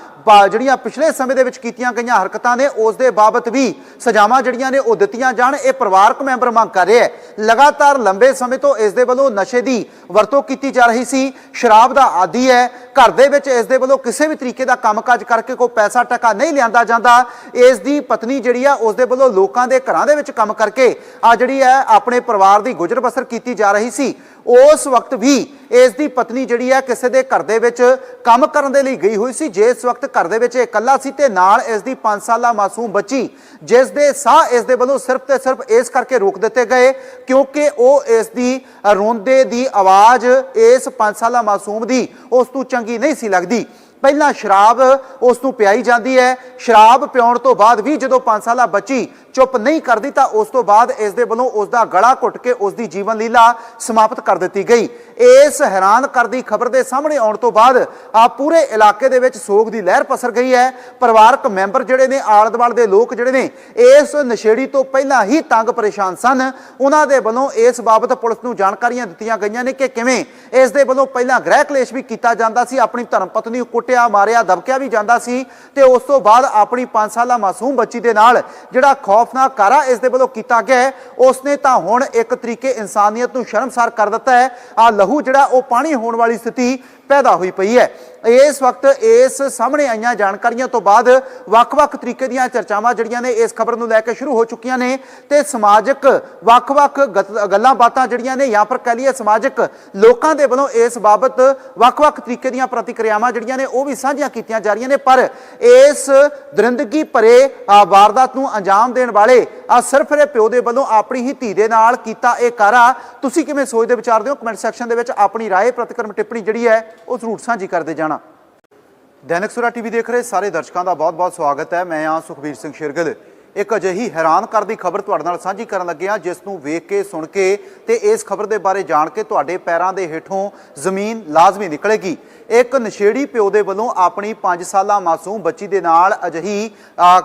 ਜਿਹੜੀਆਂ ਪਿਛਲੇ ਸਮੇਂ ਦੇ ਵਿੱਚ ਕੀਤੀਆਂ ਗਈਆਂ ਹਰਕਤਾਂ ਨੇ, ਉਸ ਦੇ ਬਾਬਤ ਵੀ ਸਜ਼ਾਵਾਂ ਜਿਹੜੀਆਂ ਨੇ, ਉਹ ਦਿੱਤੀਆਂ ਜਾਣ। ਇਹ ਪਰਿਵਾਰਕ ਮੈਂਬਰ ਮੰਗ ਕਰ ਰਿਹਾ ਹੈ। ਲਗਾਤਾਰ ਲੰਬੇ ਸਮੇਂ ਤੋਂ ਇਸ ਦੇ ਵੱਲੋਂ ਨਸ਼ੇ ਦੀ ਵਰਤੋਂ ਕੀਤੀ ਜਾ ਰਹੀ ਸੀ। ਸ਼ਰਾਬ ਦਾ ਆਦੀ ਹੈ। ਘਰ ਦੇ ਵਿੱਚ ਇਸ ਦੇ ਵੱਲੋਂ ਕਿਸੇ ਵੀ ਤਰੀਕੇ ਦਾ ਕੰਮਕਾਜ ਕਰਕੇ ਕੋਈ ਪੈਸਾ ਟਕਾ ਨਹੀਂ ਲਿਆਂਦਾ ਜਾਂਦਾ। ਇਸ ਦੀ ਪਤਨੀ ਜਿਹੜੀ ਆ, ਉਸ ਦੇ ਵੱਲੋਂ ਲੋਕਾਂ ਦੇ ਘਰਾਂ ਦੇ ਵਿੱਚ ਕੰਮ ਕਰਕੇ ਆ ਜਿਹੜੀ ਹੈ, ਆਪਣੇ ਪਰਿਵਾਰ ਦੀ ਗੁਜ਼ਰ ਬਸਰ ਕੀਤੀ ਜਾ ਰਹੀ ਸੀ। ਉਸ ਵਕਤ ਵੀ ਇਸ ਦੀ ਪਤਨੀ ਜਿਹੜੀ ਹੈ ਕਿਸੇ ਦੇ ਘਰ ਦੇ ਵਿੱਚ ਕੰਮ ਕਰਨ ਦੇ ਲਈ ਗਈ ਹੋਈ ਸੀ। ਜਿਸ ਵਕਤ ਘਰ ਦੇ ਵਿੱਚ ਇਹ ਇਕੱਲਾ ਸੀ ਤੇ ਨਾਲ ਇਸ ਦੀ 5 ਸਾਲਾ ਮਾਸੂਮ ਬੱਚੀ, ਜਿਸ ਦੇ ਸਾਹ ਇਸ ਦੇ ਵੱਲੋਂ ਸਿਰਫ ਤੇ ਸਿਰਫ ਇਸ ਕਰਕੇ ਰੋਕ ਦਿੱਤੇ ਗਏ ਕਿਉਂਕਿ ਉਹ ਇਸ ਦੀ ਰੋਂਦੇ ਦੀ ਆਵਾਜ਼ ਇਸ 5 ਸਾਲਾ ਮਾਸੂਮ ਦੀ ਉਸ ਤੋਂ ਚੰਗੀ ਨਹੀਂ ਸੀ ਲੱਗਦੀ। ਪਹਿਲਾਂ ਸ਼ਰਾਬ ਉਸ ਨੂੰ ਪਿਆਈ ਜਾਂਦੀ ਹੈ। ਸ਼ਰਾਬ ਪਿਉਣ ਤੋਂ ਬਾਅਦ ਵੀ ਜਦੋਂ 5 ਸਾਲਾ ਬੱਚੀ ਚੁੱਪ ਨਹੀਂ ਕਰਦੀ ਤਾਂ ਉਸ ਤੋਂ ਬਾਅਦ ਇਸ ਦੇ ਵੱਲੋਂ ਉਸ ਦਾ ਗਲਾ ਘੁੱਟ ਕੇ ਉਸ ਦੀ ਜੀਵਨ ਲੀਲਾ ਸਮਾਪਤ ਕਰ ਦਿੱਤੀ ਗਈ। ਇਸ ਹੈਰਾਨ ਕਰਦੀ ਖਬਰ ਦੇ ਸਾਹਮਣੇ ਆਉਣ ਤੋਂ ਬਾਅਦ ਆ ਪੂਰੇ ਇਲਾਕੇ ਦੇ ਵਿੱਚ ਸੋਗ ਦੀ ਲਹਿਰ ਪਸਰ ਗਈ ਹੈ। ਪਰਿਵਾਰਕ ਮੈਂਬਰ ਜਿਹੜੇ ਨੇ ਆਲੇ ਦੁਆਲੇ ਦੇ ਲੋਕ ਜਿਹੜੇ ਨੇ, ਇਸ ਨਸ਼ੇੜੀ ਤੋਂ ਪਹਿਲਾਂ ਹੀ ਤੰਗ ਪਰੇਸ਼ਾਨ ਸਨ। ਉਹਨਾਂ ਦੇ ਵੱਲੋਂ ਇਸ ਬਾਬਤ ਪੁਲਿਸ ਨੂੰ ਜਾਣਕਾਰੀਆਂ ਦਿੱਤੀਆਂ ਗਈਆਂ ਨੇ ਕਿ ਕਿਵੇਂ ਇਸ ਦੇ ਵੱਲੋਂ ਪਹਿਲਾਂ ਗ੍ਰਹਿ ਕਲੇਸ਼ ਵੀ ਕੀਤਾ ਜਾਂਦਾ ਸੀ। ਆਪਣੀ ਧਰਮ ਪਤਨੀ ਨੂੰ ਕੁੱਟਿਆ ਕੁੱਟਿਆ ਮਾਰਿਆ ਦਬਕਿਆ ਵੀ ਜਾਂਦਾ ਸੀ ਤੇ ਉਸ ਤੋਂ ਬਾਅਦ ਆਪਣੀ 5 ਸਾਲਾ ਮਾਸੂਮ ਬੱਚੀ ਦੇ ਨਾਲ ਜਿਹੜਾ ਖੌਫਨਾਕ ਕਾਰਾ ਇਸ ਦੇ ਵੱਲੋਂ ਕੀਤਾ ਗਿਆ ਹੈ, ਉਸਨੇ ਤਾਂ ਹੁਣ ਇੱਕ ਤਰੀਕੇ ਇਨਸਾਨੀਅਤ ਨੂੰ ਸ਼ਰਮਸਾਰ ਕਰ ਦਿੱਤਾ ਹੈ। ਆ ਲਹੂ ਜਿਹੜਾ ਉਹ ਪਾਣੀ ਹੋਣ ਵਾਲੀ ਸਥਿਤੀ ਪੈਦਾ ਹੋਈ ਪਈ ਹੈ। ਇਸ ਵਕਤ ਇਸ ਸਾਹਮਣੇ ਆਈਆਂ ਜਾਣਕਾਰੀਆਂ ਤੋਂ ਬਾਅਦ ਵੱਖ-ਵੱਖ ਤਰੀਕੇ ਦੀਆਂ ਚਰਚਾਵਾਂ ਜਿਹੜੀਆਂ ਨੇ ਇਸ ਖਬਰ ਨੂੰ ਲੈ ਕੇ ਸ਼ੁਰੂ ਹੋ ਚੁੱਕੀਆਂ ਨੇ ਤੇ ਸਮਾਜਿਕ ਵੱਖ-ਵੱਖ ਗਤ- ਗੱਲਾਂ ਬਾਤਾਂ ਜਿਹੜੀਆਂ ਨੇ ਜਾਂ ਫਿਰ ਕਹਿ ਲਈਏ ਸਮਾਜਿਕ ਲੋਕਾਂ ਦੇ ਵੱਲੋਂ ਇਸ ਬਾਬਤ ਵੱਖ-ਵੱਖ ਤਰੀਕੇ ਦੀਆਂ ਪ੍ਰਤੀਕਿਰਿਆਵਾਂ ਜਿਹੜੀਆਂ ਨੇ ਉਹ ਵੀ ਸਾਂਝੀਆਂ ਕੀਤੀਆਂ ਜਾ ਰਹੀਆਂ ਨੇ। ਪਰ ਇਸ ਦਰਿੰਦਗੀ ਭਰੇ ਵਾਰਦਾਤ ਨੂੰ ਅੰਜਾਮ ਦੇਣ ਵਾਲੇ ਆ ਸਰਫਰੇ ਪਿਓ ਦੇ ਵੱਲੋਂ ਆਪਣੀ ਹੀ ਧੀ ਦੇ ਨਾਲ ਕੀਤਾ ਇਹ ਕਾਰਾ। ਤੁਸੀਂ ਕਿਵੇਂ ਸੋਚਦੇ ਵਿਚਾਰਦੇ ਹੋ? ਕਮੈਂਟ ਸੈਕਸ਼ਨ ਦੇ ਵਿੱਚ ਆਪਣੀ ਰਾਏ, ਪ੍ਰਤੀਕਰਮ ਟਿੱਪਣੀ ਜਿਹੜੀ ਹੈ ਉਹ ਜ਼ਰੂਰ ਸਾਂਝੀ ਕਰਦੇ ਜਾਣਾ। ਦੈਨਿਕ ਸੁਰਾ ਟੀਵੀ ਦੇਖ ਰਹੇ ਸਾਰੇ ਦਰਸ਼ਕਾਂ ਦਾ ਬਹੁਤ-ਬਹੁਤ ਸਵਾਗਤ ਹੈ। ਮੈਂ ਹਾਂ ਸੁਖਬੀਰ ਸਿੰਘ ਸ਼ਿਰਗਲ। ਇੱਕ ਅਜਿਹੀ ਹੈਰਾਨ ਕਰ ਖਬਰ ਤੁਹਾਡੇ ਨਾਲ ਸਾਂਝੀ ਕਰਨ ਲੱਗੇ ਹਾਂ ਜਿਸ ਨੂੰ ਵੇਖ ਕੇ ਸੁਣ ਕੇ ਤੇ ਇਸ ਖਬਰ ਦੇ ਬਾਰੇ ਜਾਣ ਕੇ ਤੁਹਾਡੇ ਪੈਰਾਂ ਦੇ ਹੇਠੋਂ ਜ਼ਮੀਨ ਲਾਜ਼ਮੀ ਨਿਕਲੇਗੀ। ਇੱਕ ਨਸ਼ੇੜੀ ਪਿਓ ਦੇ ਵੱਲੋਂ ਆਪਣੀ 5 ਸਾਲਾ ਮਾਸੂਮ ਬੱਚੀ ਦੇ ਨਾਲ ਅਜਿਹੀ ਆ,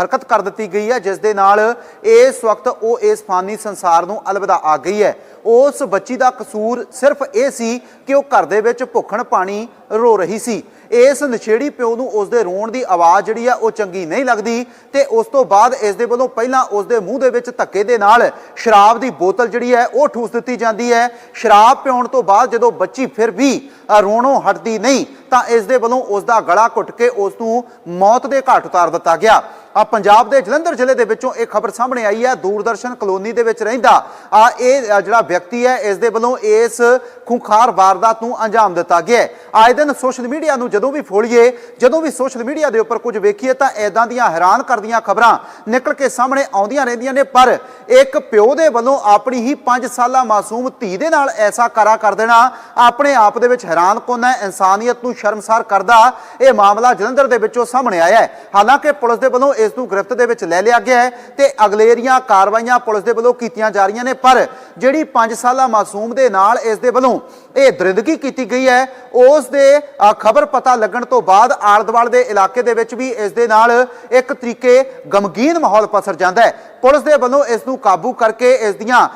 ਹਰਕਤ ਕਰ ਦਿੱਤੀ ਗਈ ਹੈ ਜਿਸ ਦੇ ਨਾਲ ਇਸ ਵਕਤ ਉਹ ਇਸ ਫਾਨੀ ਸੰਸਾਰ ਨੂੰ ਅਲਵਿਦਾ ਆ ਗਈ ਹੈ। ਉਸ ਬੱਚੀ ਦਾ ਕਸੂਰ ਸਿਰਫ ਇਹ ਸੀ ਕਿ ਉਹ ਘਰ ਦੇ ਵਿੱਚ ਭੁੱਖਣ ਪਾਣੀ ਰੋ ਰਹੀ ਸੀ। ਇਸ ਨਸ਼ੇੜੀ ਪਿਓ ਨੂੰ ਉਸ ਦੇ ਰੋਣ ਦੀ ਆਵਾਜ਼ ਜਿਹੜੀ ਆ ਉਹ ਚੰਗੀ ਨਹੀਂ ਲੱਗਦੀ ਤੇ ਉਸ ਤੋਂ ਬਾਅਦ ਇਸ ਦੇ ਵੱਲੋਂ ਪਹਿਲਾਂ ਉਸ ਦੇ ਮੂੰਹ ਦੇ ਵਿੱਚ ਧੱਕੇ ਦੇ ਨਾਲ ਸ਼ਰਾਬ ਦੀ ਬੋਤਲ ਜਿਹੜੀ ਹੈ ਉਹ ਠੂਸ ਦਿੱਤੀ ਜਾਂਦੀ ਹੈ। ਸ਼ਰਾਬ ਪੀਉਣ ਤੋਂ ਬਾਅਦ ਜਦੋਂ ਬੱਚੀ ਫਿਰ ਵੀ ਅ, ਰੋਣੋਂ ਹਟਦੀ ਨਹੀਂ ਤਾਂ ਇਸ ਦੇ ਵੱਲੋਂ ਉਸ ਦਾ ਗਲਾ ਘੁੱਟ ਕੇ ਉਸ ਨੂੰ ਮੌਤ ਦੇ ਘਾਟ ਉਤਾਰ ਦਿੱਤਾ ਗਿਆ। ਆ ਪੰਜਾਬ ਦੇ ਜਲੰਧਰ ਜ਼ਿਲ੍ਹੇ ਦੇ ਵਿੱਚੋਂ ਇਹ ਖਬਰ ਸਾਹਮਣੇ ਆਈ ਹੈ। ਦੂਰਦਰਸ਼ਨ ਕਲੋਨੀ ਦੇ ਵਿੱਚ ਰਹਿੰਦਾ ਆ ਇਹ ਜਿਹੜਾ ਵਿਅਕਤੀ ਹੈ, ਇਸ ਦੇ ਵੱਲੋਂ ਇਸ ਖੁੰਖਾਰ ਵਾਰਦਾਤ ਨੂੰ ਅੰਜਾਮ ਦਿੱਤਾ ਗਿਆ ਆਏ ਦਿਨ ਸੋਸ਼ਲ ਮੀਡੀਆ ਨੂੰ ਜਦੋਂ ਵੀ ਫੋਲੀਏ, ਜਦੋਂ ਵੀ ਸੋਸ਼ਲ ਮੀਡੀਆ ਦੇ ਉੱਪਰ ਕੁਝ ਵੇਖੀਏ ਤਾਂ ਐਦਾਂ ਦੀਆਂ ਹੈਰਾਨ ਕਰਦੀਆਂ ਖਬਰਾਂ ਨਿਕਲ ਕੇ ਸਾਹਮਣੇ ਆਉਂਦੀਆਂ ਰਹਿੰਦੀਆਂ ਨੇ। ਪਰ ਇੱਕ ਪਿਓ ਦੇ ਵੱਲੋਂ ਆਪਣੀ ਹੀ 5 ਸਾਲਾ ਮਾਸੂਮ ਧੀ ਦੇ ਨਾਲ ਐਸਾ ਕਰਾ ਕਰ ਦੇਣਾ ਆਪਣੇ ਆਪ ਦੇ ਵਿੱਚ ਹੈਰਾਨ ਕੁੰਨ ਹੈ। ਇਨਸਾਨੀਅਤ ਨੂੰ ਸ਼ਰਮਸਾਰ ਕਰਦਾ ਇਹ ਮਾਮਲਾ ਜਲੰਧਰ ਦੇ ਵਿੱਚੋਂ ਸਾਹਮਣੇ ਆਇਆ ਹੈ। ਹਾਲਾਂਕਿ ਪੁਲਿਸ ਦੇ ਵੱਲੋਂ ਇਸ ਨੂੰ ਗ੍ਰਿਫਤ ਦੇ ਵਿੱਚ ਲੈ ਲਿਆ ਗਿਆ ਹੈ ਤੇ ਅਗਲੇਰੀਆਂ ਕਾਰਵਾਈਆਂ ਪੁਲਿਸ ਦੇ ਵੱਲੋਂ ਕੀਤੀਆਂ ਜਾ ਰਹੀਆਂ ਨੇ, ਪਰ ਜਿਹੜੀ 5 ਸਾਲਾ ਮਾਸੂਮ ਦੇ ਨਾਲ ਇਸ ਦੇ ਵੱਲੋਂ ਇਹ ਦਰਿੰਦਗੀ ਕੀਤੀ ਗਈ ਹੈ। ਉਸ ਦੇ ਖਬਰ ਪਤਾ ਲੱਗਣ ਤੋਂ ਬਾਅਦ ਆਲੇ-ਦੁਆਲੇ ਦੇ ਇਲਾਕੇ ਦੇ ਵਿੱਚ ਵੀ ਇਸ ਦੇ ਨਾਲ ਇੱਕ ਤਰੀਕੇ ਗਮਗੀਨ ਮਾਹੌਲ ਪਸਰ ਜਾਂਦਾ ਹੈ। ਪੁਲਿਸ ਦੇ ਵੱਲੋਂ ਇਸ ਨੂੰ ਕਾਬੂ ਕਰਕੇ ਇਸ ਦੀਆਂ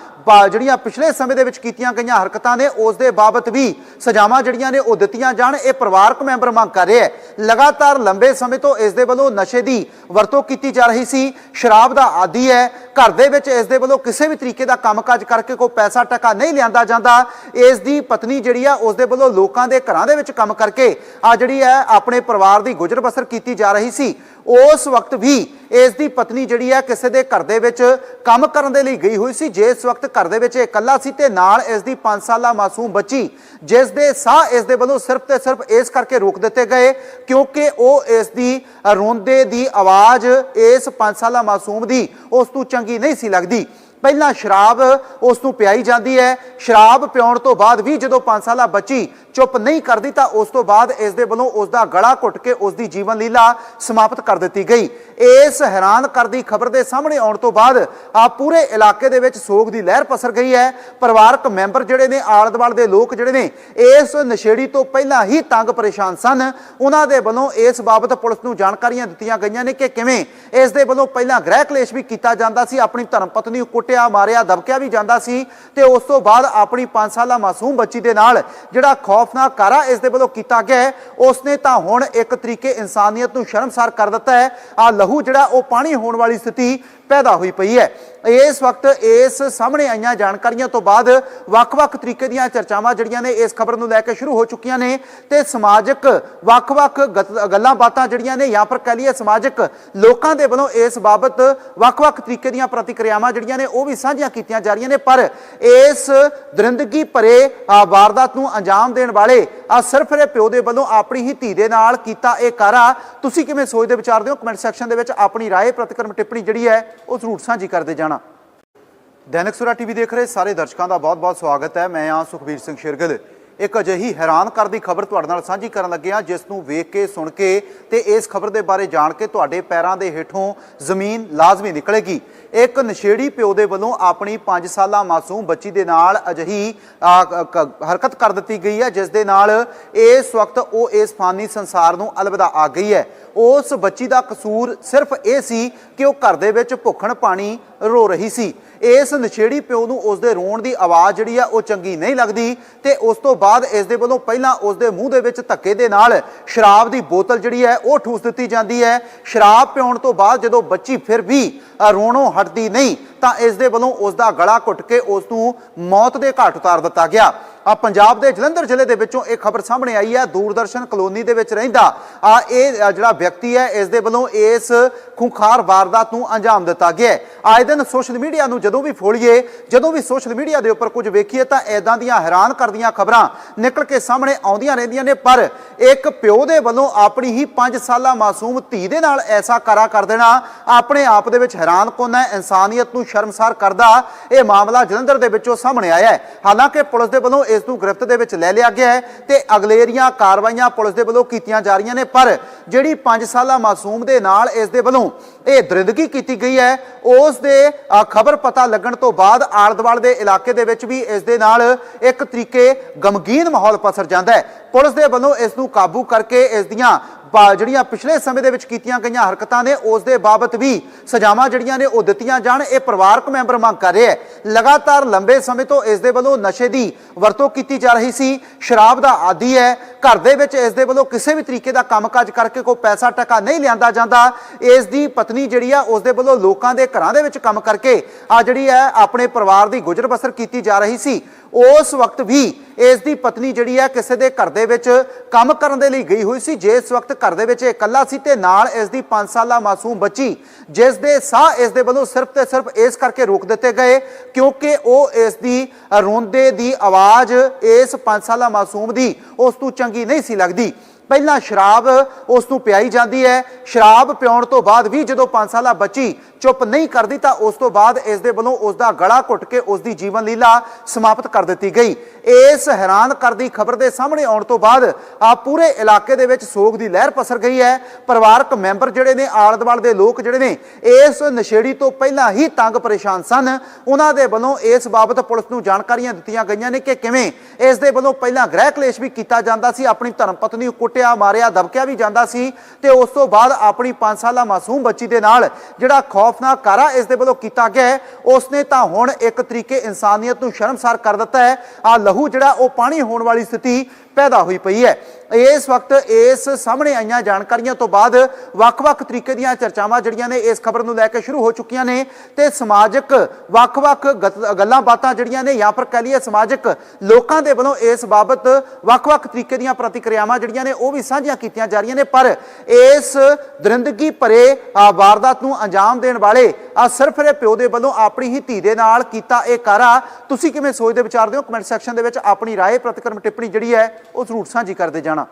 ਜਿਹੜੀਆਂ ਪਿਛਲੇ ਸਮੇਂ ਦੇ ਵਿੱਚ ਕੀਤੀਆਂ ਗਈਆਂ ਹਰਕਤਾਂ ਨੇ, ਉਸ ਦੇ ਬਾਬਤ ਵੀ ਸਜ਼ਾਵਾਂ ਜਿਹੜੀਆਂ ਨੇ, ਉਹ ਦਿੱਤੀਆਂ ਜਾਣ। ਇਹ ਪਰਿਵਾਰਕ ਮੈਂਬਰ ਮੰਗ ਕਰ ਰਿਹਾ ਹੈ। ਲਗਾਤਾਰ ਲੰਬੇ ਸਮੇਂ ਤੋਂ ਇਸ ਦੇ ਵੱਲੋਂ ਨਸ਼ੇ ਦੀ ਵਰਤੋਂ ਕੀਤੀ ਜਾ ਰਹੀ ਸੀ। ਸ਼ਰਾਬ ਦਾ ਆਦੀ ਹੈ। ਘਰ ਦੇ ਵਿੱਚ ਇਸ ਦੇ ਵੱਲੋਂ ਕਿਸੇ ਵੀ ਤਰੀਕੇ ਦਾ ਕੰਮਕਾਜ ਕਰਕੇ ਕੋਈ ਪੈਸਾ ਟਕਾ ਨਹੀਂ ਲਿਆਂਦਾ ਜਾਂਦਾ। ਇਸ ਦੀ ਪਤਨੀ ਜਿਹੜੀ ਆ ਉਸ ਦੇ ਵੱਲੋਂ ਲੋਕਾਂ ਦੇ ਘਰਾਂ ਦੇ ਵਿੱਚ ਕੰਮ ਕਰਕੇ ਆ ਜਿਹੜੀ ਹੈ ਆਪਣੇ ਪਰਿਵਾਰ ਦੀ ਗੁਜ਼ਰ ਬਸਰ ਕੀਤੀ ਜਾ ਰਹੀ ਸੀ, ਉਸ ਵਕਤ ਵੀ ਇਸ ਦੀ ਪਤਨੀ ਜਿਹੜੀ ਹੈ ਕਿਸੇ ਦੇ ਘਰ ਦੇ ਵਿੱਚ ਕੰਮ ਕਰਨ ਦੇ ਲਈ ਗਈ ਹੋਈ ਸੀ, ਜਿਸ ਵਕਤ ਘਰ ਦੇ ਵਿੱਚ ਇਕੱਲਾ ਸੀ ਤੇ ਨਾਲ ਇਸ ਦੀ 5 ਸਾਲਾ ਮਾਸੂਮ ਬੱਚੀ, ਜਿਸ ਦੇ ਸਾਹ ਇਸ ਦੇ ਵੱਲੋਂ ਸਿਰਫ ਤੇ ਸਿਰਫ ਇਸ ਕਰਕੇ ਰੋਕ ਦਿੱਤੇ ਗਏ ਕਿਉਂਕਿ ਉਹ ਇਸ ਦੀ ਰੋਂਦੇ ਦੀ ਆਵਾਜ਼ ਇਸ 5 ਸਾਲਾ ਮਾਸੂਮ ਦੀ ਉਸ ਤੋਂ ਚੰਗੀ ਨਹੀਂ ਸੀ ਲੱਗਦੀ। ਪਹਿਲਾਂ ਸ਼ਰਾਬ ਉਸ ਨੂੰ ਪਿਆਈ ਜਾਂਦੀ ਹੈ। ਸ਼ਰਾਬ ਪਿਉਣ ਤੋਂ ਬਾਅਦ ਵੀ ਜਦੋਂ 5 ਸਾਲਾ ਬੱਚੀ ਚੁੱਪ ਨਹੀਂ ਕਰਦੀ ਤਾਂ ਉਸ ਤੋਂ ਬਾਅਦ ਇਸ ਦੇ ਵੱਲੋਂ ਉਸ ਦਾ ਗਲਾ ਘੁੱਟ ਕੇ ਉਸ ਦੀ ਜੀਵਨ ਲੀਲਾ ਸਮਾਪਤ ਕਰ ਦਿੱਤੀ ਗਈ। ਇਸ ਹੈਰਾਨ ਕਰਦੀ ਖਬਰ ਦੇ ਸਾਹਮਣੇ ਆਉਣ ਤੋਂ ਬਾਅਦ ਆ ਪੂਰੇ ਇਲਾਕੇ ਦੇ ਵਿੱਚ ਸੋਗ ਦੀ ਲਹਿਰ ਪਸਰ ਗਈ ਹੈ। ਪਰਿਵਾਰਕ ਮੈਂਬਰ ਜਿਹੜੇ ਨੇ ਆਲੇ ਦੁਆਲੇ ਦੇ ਲੋਕ ਜਿਹੜੇ ਨੇ, ਇਸ ਨਸ਼ੇੜੀ ਤੋਂ ਪਹਿਲਾਂ ਹੀ ਤੰਗ ਪਰੇਸ਼ਾਨ ਸਨ। ਉਹਨਾਂ ਦੇ ਵੱਲੋਂ ਇਸ ਬਾਬਤ ਪੁਲਿਸ ਨੂੰ ਜਾਣਕਾਰੀਆਂ ਦਿੱਤੀਆਂ ਗਈਆਂ ਨੇ ਕਿ ਕਿਵੇਂ ਇਸ ਦੇ ਵੱਲੋਂ ਪਹਿਲਾਂ ਗ੍ਰਹਿ ਕਲੇਸ਼ ਵੀ ਕੀਤਾ ਜਾਂਦਾ ਸੀ। ਆਪਣੀ ਧਰਮ ਪਤਨੀ ਨੂੰ ਕੁੱਟਿਆ ਮਾਰਿਆ ਦਬਕਿਆ ਵੀ ਜਾਂਦਾ ਸੀ ਤੇ ਉਸ ਤੋਂ ਬਾਅਦ ਆਪਣੀ 5 ਸਾਲਾ ਮਾਸੂਮ ਬੱਚੀ ਦੇ ਨਾਲ ਜਿਹੜਾ ਖੌਫਨਾਕ ਕਾਰਾ ਇਸ ਦੇ ਵੱਲੋਂ ਕੀਤਾ ਗਿਆ ਹੈ, ਉਸਨੇ ਤਾਂ ਹੁਣ ਇੱਕ ਤਰੀਕੇ ਇਨਸਾਨੀਅਤ ਨੂੰ ਸ਼ਰਮਸਾਰ ਕਰ ਦਿੱਤਾ ਹੈ। ਆ ਲਹੂ ਜਿਹੜਾ ਉਹ ਪਾਣੀ ਹੋਣ ਵਾਲੀ ਸਥਿਤੀ ਪੈਦਾ ਹੋਈ ਪਈ ਹੈ। ਇਸ ਵਕਤ ਇਸ ਸਾਹਮਣੇ ਆਈਆਂ ਜਾਣਕਾਰੀਆਂ ਤੋਂ ਬਾਅਦ ਵੱਖ-ਵੱਖ ਤਰੀਕੇ ਦੀਆਂ ਚਰਚਾਵਾਂ ਜਿਹੜੀਆਂ ਨੇ ਇਸ ਖਬਰ ਨੂੰ ਲੈ ਕੇ ਸ਼ੁਰੂ ਹੋ ਚੁੱਕੀਆਂ ਨੇ ਤੇ ਸਮਾਜਿਕ ਵੱਖ-ਵੱਖ ਗਤ- ਗੱਲਾਂ ਬਾਤਾਂ ਜਿਹੜੀਆਂ ਨੇ ਜਾਂ ਫਿਰ ਕਹਿ ਲਈਏ ਸਮਾਜਿਕ ਲੋਕਾਂ ਦੇ ਵੱਲੋਂ ਇਸ ਬਾਬਤ ਵੱਖ-ਵੱਖ ਤਰੀਕੇ ਦੀਆਂ ਪ੍ਰਤੀਕਿਰਿਆਵਾਂ ਜਿਹੜੀਆਂ ਨੇ ਉਹ ਵੀ ਸਾਂਝੀਆਂ ਕੀਤੀਆਂ ਜਾ ਰਹੀਆਂ ਨੇ। ਪਰ ਇਸ ਦਰਿੰਦਗੀ ਭਰੇ ਵਾਰਦਾਤ ਨੂੰ ਅੰਜਾਮ ਦੇਣ ਵਾਲੇ ਆ ਸਿਰਫ ਸਰਫਰੇ ਪਿਓ ਦੇ ਵੱਲੋਂ ਆਪਣੀ ਹੀ ਧੀ ਦੇ ਨਾਲ ਕੀਤਾ ਇਹ ਕਾਰਾ। ਤੁਸੀਂ ਕਿਵੇਂ ਸੋਚਦੇ ਵਿਚਾਰਦੇ ਹੋ ਕਮੈਂਟ ਸੈਕਸ਼ਨ ਦੇ ਵਿੱਚ ਆਪਣੀ ਰਾਏ, ਪ੍ਰਤੀਕਰਮ, ਟਿੱਪਣੀ ਜਿਹੜੀ ਹੈ ਉਹ ਜ਼ਰੂਰ ਸਾਂਝੀ ਕਰਦੇ ਜਾਣਾ। ਦੈਨਿਕ ਸੁਰਾ ਟੀਵੀ ਦੇਖ ਰਹੇ ਸਾਰੇ ਦਰਸ਼ਕਾਂ ਦਾ ਬਹੁਤ-ਬਹੁਤ ਸਵਾਗਤ ਹੈ। ਮੈਂ ਹਾਂ ਸੁਖਬੀਰ ਸਿੰਘ ਸ਼ਿਰਗਲ। ਇੱਕ ਅਜਿਹੀ ਹੈਰਾਨ ਕਰਦੀ ਖਬਰ ਤੁਹਾਡੇ ਨਾਲ ਸਾਂਝੀ ਕਰਨ ਲੱਗੇ ਹਾਂ, ਜਿਸ ਨੂੰ ਵੇਖ ਕੇ, ਸੁਣ ਕੇ ਤੇ ਇਸ ਖਬਰ ਦੇ ਬਾਰੇ ਜਾਣ ਕੇ ਤੁਹਾਡੇ ਪੈਰਾਂ ਦੇ ਹੇਠੋਂ ਜ਼ਮੀਨ ਲਾਜ਼ਮੀ ਨਿਕਲੇਗੀ। ਇੱਕ ਨਸ਼ੇੜੀ ਪਿਓ ਦੇ ਵੱਲੋਂ ਆਪਣੀ 5 ਸਾਲਾ ਮਾਸੂਮ ਬੱਚੀ ਦੇ ਨਾਲ ਅਜਿਹੀ ਹਰਕਤ ਕਰ ਦਿੱਤੀ ਗਈ ਹੈ, ਜਿਸ ਦੇ ਨਾਲ ਇਸ ਵਕਤ ਉਹ ਇਸ ਫਾਨੀ ਸੰਸਾਰ ਨੂੰ ਅਲਵਿਦਾ ਆ ਗਈ ਹੈ। ਉਸ ਬੱਚੀ ਦਾ ਕਸੂਰ ਸਿਰਫ ਇਹ ਸੀ ਕਿ ਉਹ ਘਰ ਦੇ ਵਿੱਚ ਭੁੱਖਣ ਪਾਣੀ ਰੋ ਰਹੀ ਸੀ। ਇਸ ਨਸ਼ੇੜੀ ਪਿਓ ਨੂੰ ਉਸ ਦੇ ਰੋਣ ਦੀ ਆਵਾਜ਼ ਜਿਹੜੀ ਆ, ਉਹ ਚੰਗੀ ਨਹੀਂ ਲੱਗਦੀ ਤੇ ਉਸ ਤੋਂ ਬਾਅਦ ਇਸ ਦੇ ਵੱਲੋਂ ਪਹਿਲਾਂ ਉਸ ਦੇ ਮੂੰਹ ਦੇ ਵਿੱਚ ਧੱਕੇ ਦੇ ਨਾਲ ਸ਼ਰਾਬ ਦੀ ਬੋਤਲ ਜਿਹੜੀ ਹੈ, ਉਹ ਠੂਸ ਦਿੱਤੀ ਜਾਂਦੀ ਹੈ। ਸ਼ਰਾਬ ਪਿਉਣ ਤੋਂ ਬਾਅਦ ਜਦੋਂ ਬੱਚੀ ਫਿਰ ਵੀ ਰੋਣੋਂ ਹਟਦੀ ਨਹੀਂ, ਤਾਂ ਇਸ ਦੇ ਵੱਲੋਂ ਉਸ ਦਾ ਗਲਾ ਘੁੱਟ ਕੇ ਉਸ ਨੂੰ ਮੌਤ ਦੇ ਘਾਟ ਉਤਾਰ ਦਿੱਤਾ ਗਿਆ। ਆ ਪੰਜਾਬ ਦੇ ਜਲੰਧਰ ਜ਼ਿਲ੍ਹੇ ਦੇ ਵਿੱਚੋਂ ਇਹ ਖਬਰ ਸਾਹਮਣੇ ਆਈ ਹੈ। ਦੂਰਦਰਸ਼ਨ ਕਲੋਨੀ ਦੇ ਵਿੱਚ ਰਹਿੰਦਾ ਆ ਇਹ ਜਿਹੜਾ ਵਿਅਕਤੀ ਹੈ, ਇਸ ਦੇ ਵੱਲੋਂ ਇਸ ਖੁੰਖਾਰ ਵਾਰਦਾਤ ਨੂੰ ਅੰਜਾਮ ਦਿੱਤਾ ਗਿਆ ਹੈ। ਆਏ ਦਿਨ ਸੋਸ਼ਲ ਮੀਡੀਆ ਨੂੰ ਜਦੋਂ ਵੀ ਫੋਲੀਏ, ਜਦੋਂ ਵੀ ਸੋਸ਼ਲ ਮੀਡੀਆ ਦੇ ਉੱਪਰ ਕੁਝ ਵੇਖੀਏ ਤਾਂ ਐਦਾਂ ਦੀਆਂ ਹੈਰਾਨ ਕਰਦੀਆਂ ਖਬਰਾਂ ਨਿਕਲ ਕੇ ਸਾਹਮਣੇ ਆਉਂਦੀਆਂ ਰਹਿੰਦੀਆਂ ਨੇ। ਪਰ ਇੱਕ ਪਿਓ ਦੇ ਵੱਲੋਂ ਆਪਣੀ ਹੀ 5 ਸਾਲਾ ਮਾਸੂਮ ਧੀ ਦੇ ਨਾਲ ਐਸਾ ਕਰਾ ਕਰ ਦੇਣਾ ਆਪਣੇ ਆਪ ਦੇ ਵਿੱਚ ਹੈਰਾਨ ਕੁੰਨ ਇਨਸਾਨੀਅਤ ਨੂੰ ਸ਼ਰਮਸਾਰ ਕਰਦਾ ਇਹ ਮਾਮਲਾ ਜਲੰਧਰ ਦੇ ਵਿੱਚੋਂ ਸਾਹਮਣੇ ਆਇਆ ਹੈ। ਹਾਲਾਂਕਿ ਪੁਲਿਸ ਦੇ ਵੱਲੋਂ ਇਸ ਨੂੰ ਗ੍ਰਿਫਤ ਦੇ ਵਿੱਚ ਲੈ ਲਿਆ ਗਿਆ ਹੈ ਤੇ ਅਗਲੇਰੀਆਂ ਕਾਰਵਾਈਆਂ ਪੁਲਿਸ ਦੇ ਵੱਲੋਂ ਕੀਤੀਆਂ ਜਾ ਰਹੀਆਂ ਨੇ, ਪਰ ਜਿਹੜੀ 5 ਸਾਲਾ ਮਾਸੂਮ ਦੇ ਨਾਲ ਇਸ ਦੇ ਵੱਲੋਂ ਇਹ ਦਰਿੰਦਗੀ ਕੀਤੀ ਗਈ ਹੈ, ਉਸ ਦੇ ਖਬਰ ਪਤਾ ਲੱਗਣ ਤੋਂ ਬਾਅਦ ਆਲੇ ਦੁਆਲੇ ਦੇ ਇਲਾਕੇ ਦੇ ਵਿੱਚ ਵੀ ਇਸ ਦੇ ਨਾਲ ਇੱਕ ਤਰੀਕੇ ਗਮਗੀਨ ਮਾਹੌਲ ਪਸਰ ਜਾਂਦਾ ਹੈ। ਪੁਲਿਸ ਦੇ ਵੱਲੋਂ ਇਸ ਨੂੰ ਕਾਬੂ ਕਰਕੇ ਇਸ ਦੀਆਂ ਜਿਹੜੀਆਂ ਪਿਛਲੇ ਸਮੇਂ ਦੇ ਵਿੱਚ ਕੀਤੀਆਂ ਗਈਆਂ ਹਰਕਤਾਂ ਨੇ, ਉਸ ਦੇ ਬਾਬਤ ਵੀ ਸਜ਼ਾਵਾਂ ਜਿਹੜੀਆਂ ਨੇ, ਉਹ ਦਿੱਤੀਆਂ ਜਾਣ। ਇਹ ਪਰਿਵਾਰਕ ਮੈਂਬਰ ਮੰਗ ਕਰ ਰਿਹਾ ਹੈ। ਲਗਾਤਾਰ ਲੰਬੇ ਸਮੇਂ ਤੋਂ ਇਸ ਦੇ ਵੱਲੋਂ ਨਸ਼ੇ ਦੀ ਵਰਤੋਂ ਕੀਤੀ ਜਾ ਰਹੀ ਸੀ। ਸ਼ਰਾਬ ਦਾ ਆਦੀ ਹੈ। ਘਰ ਦੇ ਵਿੱਚ ਇਸ ਦੇ ਵੱਲੋਂ ਕਿਸੇ ਵੀ ਤਰੀਕੇ ਦਾ ਕੰਮਕਾਜ ਕਰਕੇ ਕੋਈ ਪੈਸਾ ਟਕਾ ਨਹੀਂ ਲਿਆਂਦਾ ਜਾਂਦਾ। ਇਸ ਦੀ ਪਤਨੀ ਜਿਹੜੀ ਆ, ਉਸ ਦੇ ਵੱਲੋਂ ਲੋਕਾਂ ਦੇ ਘਰਾਂ ਦੇ ਵਿੱਚ ਕੰਮ ਕਰਕੇ ਆ ਜਿਹੜੀ ਹੈ, ਆਪਣੇ ਪਰਿਵਾਰ ਦੀ ਗੁਜ਼ਰ ਬਸਰ ਕੀਤੀ ਜਾ ਰਹੀ ਸੀ। ਉਸ ਵਕਤ ਵੀ ਇਸ ਦੀ ਪਤਨੀ ਜਿਹੜੀ ਹੈ ਕਿਸੇ ਦੇ ਘਰ ਦੇ ਵਿੱਚ ਕੰਮ ਕਰਨ ਦੇ ਲਈ ਗਈ ਹੋਈ ਸੀ। ਜਿਸ ਵਕਤ ਘਰ ਦੇ ਵਿੱਚ ਇਕੱਲਾ ਸੀ ਤੇ ਨਾਲ ਇਸ ਦੀ 5 ਸਾਲਾ ਮਾਸੂਮ ਬੱਚੀ, ਜਿਸ ਦੇ ਸਾਹ ਇਸ ਦੇ ਵੱਲੋਂ ਸਿਰਫ ਤੇ ਸਿਰਫ ਇਸ ਕਰਕੇ ਰੋਕ ਦਿੱਤੇ ਗਏ ਕਿਉਂਕਿ ਉਹ ਇਸ ਦੀ ਰੋਂਦੇ ਦੀ ਆਵਾਜ਼ ਇਸ 5 ਸਾਲਾ ਮਾਸੂਮ ਦੀ ਉਸ ਤੋਂ ਚੰਗੀ ਨਹੀਂ ਸੀ ਲੱਗਦੀ। ਪਹਿਲਾਂ ਸ਼ਰਾਬ ਉਸ ਨੂੰ ਪਿਆਈ ਜਾਂਦੀ ਹੈ। ਸ਼ਰਾਬ ਪਿਉਣ ਤੋਂ ਬਾਅਦ ਵੀ ਜਦੋਂ 5 ਸਾਲਾ ਬੱਚੀ ਚੁੱਪ ਨਹੀਂ ਕਰਦੀ ਤਾਂ ਉਸ ਤੋਂ ਬਾਅਦ ਇਸ ਦੇ ਵੱਲੋਂ ਉਸ ਦਾ ਗਲਾ ਘੁੱਟ ਕੇ ਉਸ ਦੀ ਜੀਵਨ ਲੀਲਾ ਸਮਾਪਤ ਕਰ ਦਿੱਤੀ ਗਈ। ਇਸ ਹੈਰਾਨ ਕਰਦੀ ਖਬਰ ਦੇ ਸਾਹਮਣੇ ਆਉਣ ਤੋਂ ਬਾਅਦ ਆ ਪੂਰੇ ਇਲਾਕੇ ਦੇ ਵਿੱਚ ਸੋਗ ਦੀ ਲਹਿਰ ਪਸਰ ਗਈ ਹੈ। ਪਰਿਵਾਰਕ ਮੈਂਬਰ ਜਿਹੜੇ ਨੇ ਆਲੇ ਦੁਆਲੇ ਦੇ ਲੋਕ ਜਿਹੜੇ ਨੇ, ਇਸ ਨਸ਼ੇੜੀ ਤੋਂ ਪਹਿਲਾਂ ਹੀ ਤੰਗ ਪਰੇਸ਼ਾਨ ਸਨ। ਉਹਨਾਂ ਦੇ ਵੱਲੋਂ ਇਸ ਬਾਬਤ ਪੁਲਿਸ ਨੂੰ ਜਾਣਕਾਰੀਆਂ ਦਿੱਤੀਆਂ ਗਈਆਂ ਨੇ ਕਿ ਕਿਵੇਂ ਇਸ ਦੇ ਵੱਲੋਂ ਪਹਿਲਾਂ ਗ੍ਰਹਿ ਕਲੇਸ਼ ਵੀ ਕੀਤਾ ਜਾਂਦਾ ਸੀ। ਆਪਣੀ ਧਰਮ ਪਤਨੀ ਨੂੰ ਕੁੱਟਿਆ ਮਾਰਿਆ ਦਬਕਿਆ ਵੀ ਜਾਂਦਾ ਸੀ ਤੇ ਉਸ ਤੋਂ ਬਾਅਦ ਆਪਣੀ 5 ਸਾਲਾ ਮਾਸੂਮ ਬੱਚੀ ਦੇ ਨਾਲ ਜਿਹੜਾ ਖੌਫਨਾਕ ਕਾਰਾ ਇਸ ਦੇ ਵੱਲੋਂ ਕੀਤਾ ਗਿਆ ਹੈ, ਉਸਨੇ ਤਾਂ ਹੁਣ ਇੱਕ ਤਰੀਕੇ ਇਨਸਾਨੀਅਤ ਨੂੰ ਸ਼ਰਮਸਾਰ ਕਰ ਦਿੱਤਾ ਹੈ। ਆ ਲਹੂ ਜਿਹੜਾ ਉਹ ਪਾਣੀ ਹੋਣ ਵਾਲੀ ਸਥਿਤੀ ਪੈਦਾ ਹੋਈ ਪਈ ਹੈ। ਇਸ ਵਕਤ ਇਸ ਸਾਹਮਣੇ ਆਈਆਂ ਜਾਣਕਾਰੀਆਂ ਤੋਂ ਬਾਅਦ ਵੱਖ-ਵੱਖ ਤਰੀਕੇ ਦੀਆਂ ਚਰਚਾਵਾਂ ਜਿਹੜੀਆਂ ਨੇ ਇਸ ਖਬਰ ਨੂੰ ਲੈ ਕੇ ਸ਼ੁਰੂ ਹੋ ਚੁੱਕੀਆਂ ਨੇ ਤੇ ਸਮਾਜਿਕ ਵੱਖ-ਵੱਖ ਗੱਲਾਂ ਬਾਤਾਂ ਜਿਹੜੀਆਂ ਨੇ ਜਾਂ ਫਿਰ ਕਹਿ ਲਈਏ ਸਮਾਜਿਕ ਲੋਕਾਂ ਦੇ ਵੱਲੋਂ ਇਸ ਬਾਬਤ ਵੱਖ-ਵੱਖ ਤਰੀਕੇ ਦੀਆਂ ਪ੍ਰਤੀਕਿਰਿਆਵਾਂ ਜਿਹੜੀਆਂ ਨੇ ਉਹ ਵੀ ਸਾਂਝੀਆਂ ਕੀਤੀਆਂ ਜਾ ਰਹੀਆਂ ਨੇ। ਪਰ ਇਸ ਦਰਿੰਦਗੀ ਭਰੇ ਵਾਰਦਾਤ ਨੂੰ ਅੰਜਾਮ ਦੇਣ ਵਾਲੇ ਆ ਸਿਰਫ ਪਿਓ ਦੇ ਵੱਲੋਂ ਆਪਣੀ ਹੀ ਧੀ ਦੇ ਨਾਲ ਕੀਤਾ ਇਹ ਕਾਰਾ। ਤੁਸੀਂ ਕਿਵੇਂ ਸੋਚਦੇ ਵਿਚਾਰਦੇ ਹੋ? ਕਮੈਂਟ ਸੈਕਸ਼ਨ ਦੇ ਵਿੱਚ ਆਪਣੀ ਰਾਏ, ਪ੍ਰਤੀਕਰਮ ਟਿੱਪਣੀ ਜਿਹੜੀ ਹੈ ਉਹ ਜ਼ਰੂਰ ਸਾਂਝੀ ਕਰਦੇ ਜਾਣਾ।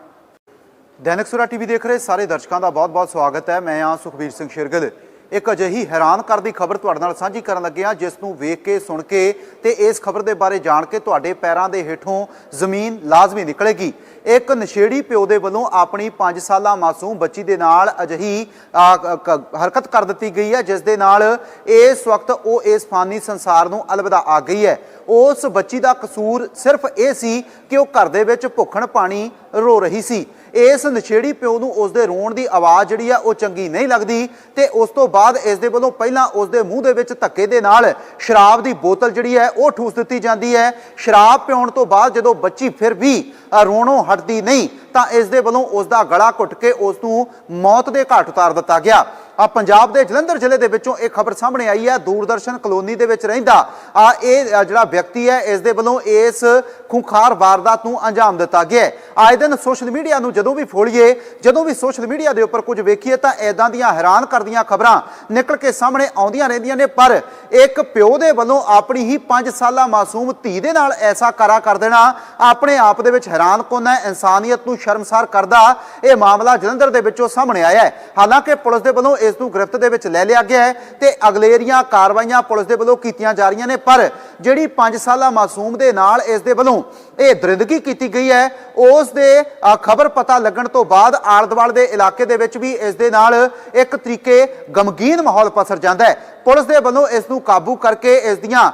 ਦੈਨਿਕ ਸੁਰਾ ਟੀਵੀ ਦੇਖ ਰਹੇ ਸਾਰੇ ਦਰਸ਼ਕਾਂ ਦਾ ਬਹੁਤ-ਬਹੁਤ ਸਵਾਗਤ ਹੈ। ਮੈਂ ਹਾਂ ਸੁਖਬੀਰ ਸਿੰਘ ਸ਼ਿਰਗਲ। ਇੱਕ ਅਜਿਹੀ ਹੈਰਾਨ ਕਰਦੀ ਖਬਰ ਤੁਹਾਡੇ ਨਾਲ ਸਾਂਝੀ ਕਰਨ ਲੱਗੇ ਹਾਂ, ਜਿਸ ਨੂੰ ਵੇਖ ਕੇ, ਸੁਣ ਕੇ ਤੇ ਇਸ ਖਬਰ ਦੇ ਬਾਰੇ ਜਾਣ ਕੇ ਤੁਹਾਡੇ ਪੈਰਾਂ ਦੇ ਹੇਠੋਂ ਜ਼ਮੀਨ ਲਾਜ਼ਮੀ ਨਿਕਲੇਗੀ। ਇੱਕ ਨਸ਼ੇੜੀ ਪਿਓ ਦੇ ਵੱਲੋਂ ਆਪਣੀ 5 ਸਾਲਾ ਮਾਸੂਮ ਬੱਚੀ ਦੇ ਨਾਲ ਅਜਿਹੀ ਹਰਕਤ ਕਰ ਦਿੱਤੀ ਗਈ ਹੈ, ਜਿਸ ਦੇ ਨਾਲ ਇਸ ਵਕਤ ਉਹ ਇਸ ਫਾਨੀ ਸੰਸਾਰ ਨੂੰ ਅਲਵਿਦਾ ਆ ਗਈ ਹੈ। ਉਸ ਬੱਚੀ ਦਾ ਕਸੂਰ ਸਿਰਫ ਇਹ ਸੀ ਕਿ ਉਹ ਘਰ ਦੇ ਵਿੱਚ ਭੁੱਖਣ ਪਾਣੀ ਰੋ ਰਹੀ ਸੀ। ਇਸ ਨਸ਼ੇੜੀ ਪਿਓ ਨੂੰ ਉਸ ਦੇ ਰੋਣ ਦੀ ਆਵਾਜ਼ ਜਿਹੜੀ ਆ ਉਹ ਚੰਗੀ ਨਹੀਂ ਲੱਗਦੀ ਤੇ ਉਸ ਤੋਂ ਬਾਅਦ ਇਸ ਦੇ ਵੱਲੋਂ ਪਹਿਲਾਂ ਉਸ ਦੇ ਮੂੰਹ ਦੇ ਵਿੱਚ ਧੱਕੇ ਦੇ ਨਾਲ ਸ਼ਰਾਬ ਦੀ ਬੋਤਲ ਜਿਹੜੀ ਹੈ ਉਹ ਠੂਸ ਦਿੱਤੀ ਜਾਂਦੀ ਹੈ। ਸ਼ਰਾਬ ਪਿਉਣ ਤੋਂ ਬਾਅਦ ਜਦੋਂ ਬੱਚੀ ਫਿਰ ਵੀ ਅ, ਰੋਣੋਂ ਹਟਦੀ ਨਹੀਂ ਤਾਂ ਇਸ ਦੇ ਵੱਲੋਂ ਉਸ ਦਾ ਗਲਾ ਘੁੱਟ ਕੇ ਉਸ ਨੂੰ ਮੌਤ ਦੇ ਘਾਟ ਉਤਾਰ ਦਿੱਤਾ ਗਿਆ। ਆ ਪੰਜਾਬ ਦੇ ਜਲੰਧਰ ਜ਼ਿਲ੍ਹੇ ਦੇ ਵਿੱਚੋਂ ਇਹ ਖਬਰ ਸਾਹਮਣੇ ਆਈ ਹੈ। ਦੂਰਦਰਸ਼ਨ ਕਲੋਨੀ ਦੇ ਵਿੱਚ ਰਹਿੰਦਾ ਆ ਇਹ ਜਿਹੜਾ ਵਿਅਕਤੀ ਹੈ, ਇਸ ਦੇ ਵੱਲੋਂ ਇਸ ਖੁੰਖਾਰ ਵਾਰਦਾਤ ਨੂੰ ਅੰਜਾਮ ਦਿੱਤਾ ਗਿਆ ਆਏ ਦਿਨ ਸੋਸ਼ਲ ਮੀਡੀਆ ਨੂੰ ਜਦੋਂ ਵੀ ਫੋਲੀਏ ਜਦੋਂ ਵੀ ਸੋਸ਼ਲ ਮੀਡੀਆ ਦੇ ਉੱਪਰ ਕੁਝ ਵੇਖੀਏ ਤਾਂ ਐਦਾਂ ਦੀਆਂ ਹੈਰਾਨ ਕਰਦੀਆਂ ਖਬਰਾਂ ਨਿਕਲ ਕੇ ਸਾਹਮਣੇ ਆਉਂਦੀਆਂ ਰਹਿੰਦੀਆਂ ਨੇ। ਪਰ ਇੱਕ ਪਿਓ ਦੇ ਵੱਲੋਂ ਆਪਣੀ ਹੀ 5 ਸਾਲਾ ਮਾਸੂਮ ਧੀ ਦੇ ਨਾਲ ਐਸਾ ਕਰਾ ਕਰ ਦੇਣਾ ਆਪਣੇ ਆਪ ਦੇ ਵਿੱਚ ਹੈਰਾਨ ਕੁੰਨ ਹੈ? ਇਨਸਾਨੀਅਤ ਨੂੰ ਸ਼ਰਮਸਾਰ ਕਰਦਾ ਇਹ ਮਾਮਲਾ ਜਲੰਧਰ ਦੇ ਵਿੱਚੋਂ ਸਾਹਮਣੇ ਆਇਆ ਹੈ। ਹਾਲਾਂਕਿ ਪੁਲਿਸ ਦੇ ਵੱਲੋਂ ਇਸ ਨੂੰ ਗ੍ਰਿਫਤ ਦੇ ਵਿੱਚ ਲੈ ਲਿਆ ਗਿਆ ਹੈ ਤੇ ਅਗਲੇਰੀਆਂ ਕਾਰਵਾਈਆਂ ਪੁਲਿਸ ਦੇ ਵੱਲੋਂ ਕੀਤੀਆਂ ਜਾ ਰਹੀਆਂ ਨੇ, ਪਰ ਜਿਹੜੀ 5 ਸਾਲਾ ਮਾਸੂਮ ਦੇ ਨਾਲ ਇਸ ਦੇ ਵੱਲੋਂ ਇਹ ਦਰਿੰਦਗੀ ਕੀਤੀ ਗਈ ਹੈ, ਉਸ ਦੇ ਖਬਰ ਪਤਾ ਲੱਗਣ ਤੋਂ ਬਾਅਦ ਆਲੇ-ਦੁਆਲੇ ਦੇ ਇਲਾਕੇ ਦੇ ਵਿੱਚ ਵੀ ਇਸ ਦੇ ਨਾਲ ਇੱਕ ਤਰੀਕੇ ਗਮਗੀਨ ਮਾਹੌਲ ਪਸਰ ਜਾਂਦਾ ਹੈ। ਪੁਲਿਸ ਦੇ ਵੱਲੋਂ ਇਸ ਨੂੰ ਕਾਬੂ ਕਰਕੇ ਇਸ ਦੀਆਂ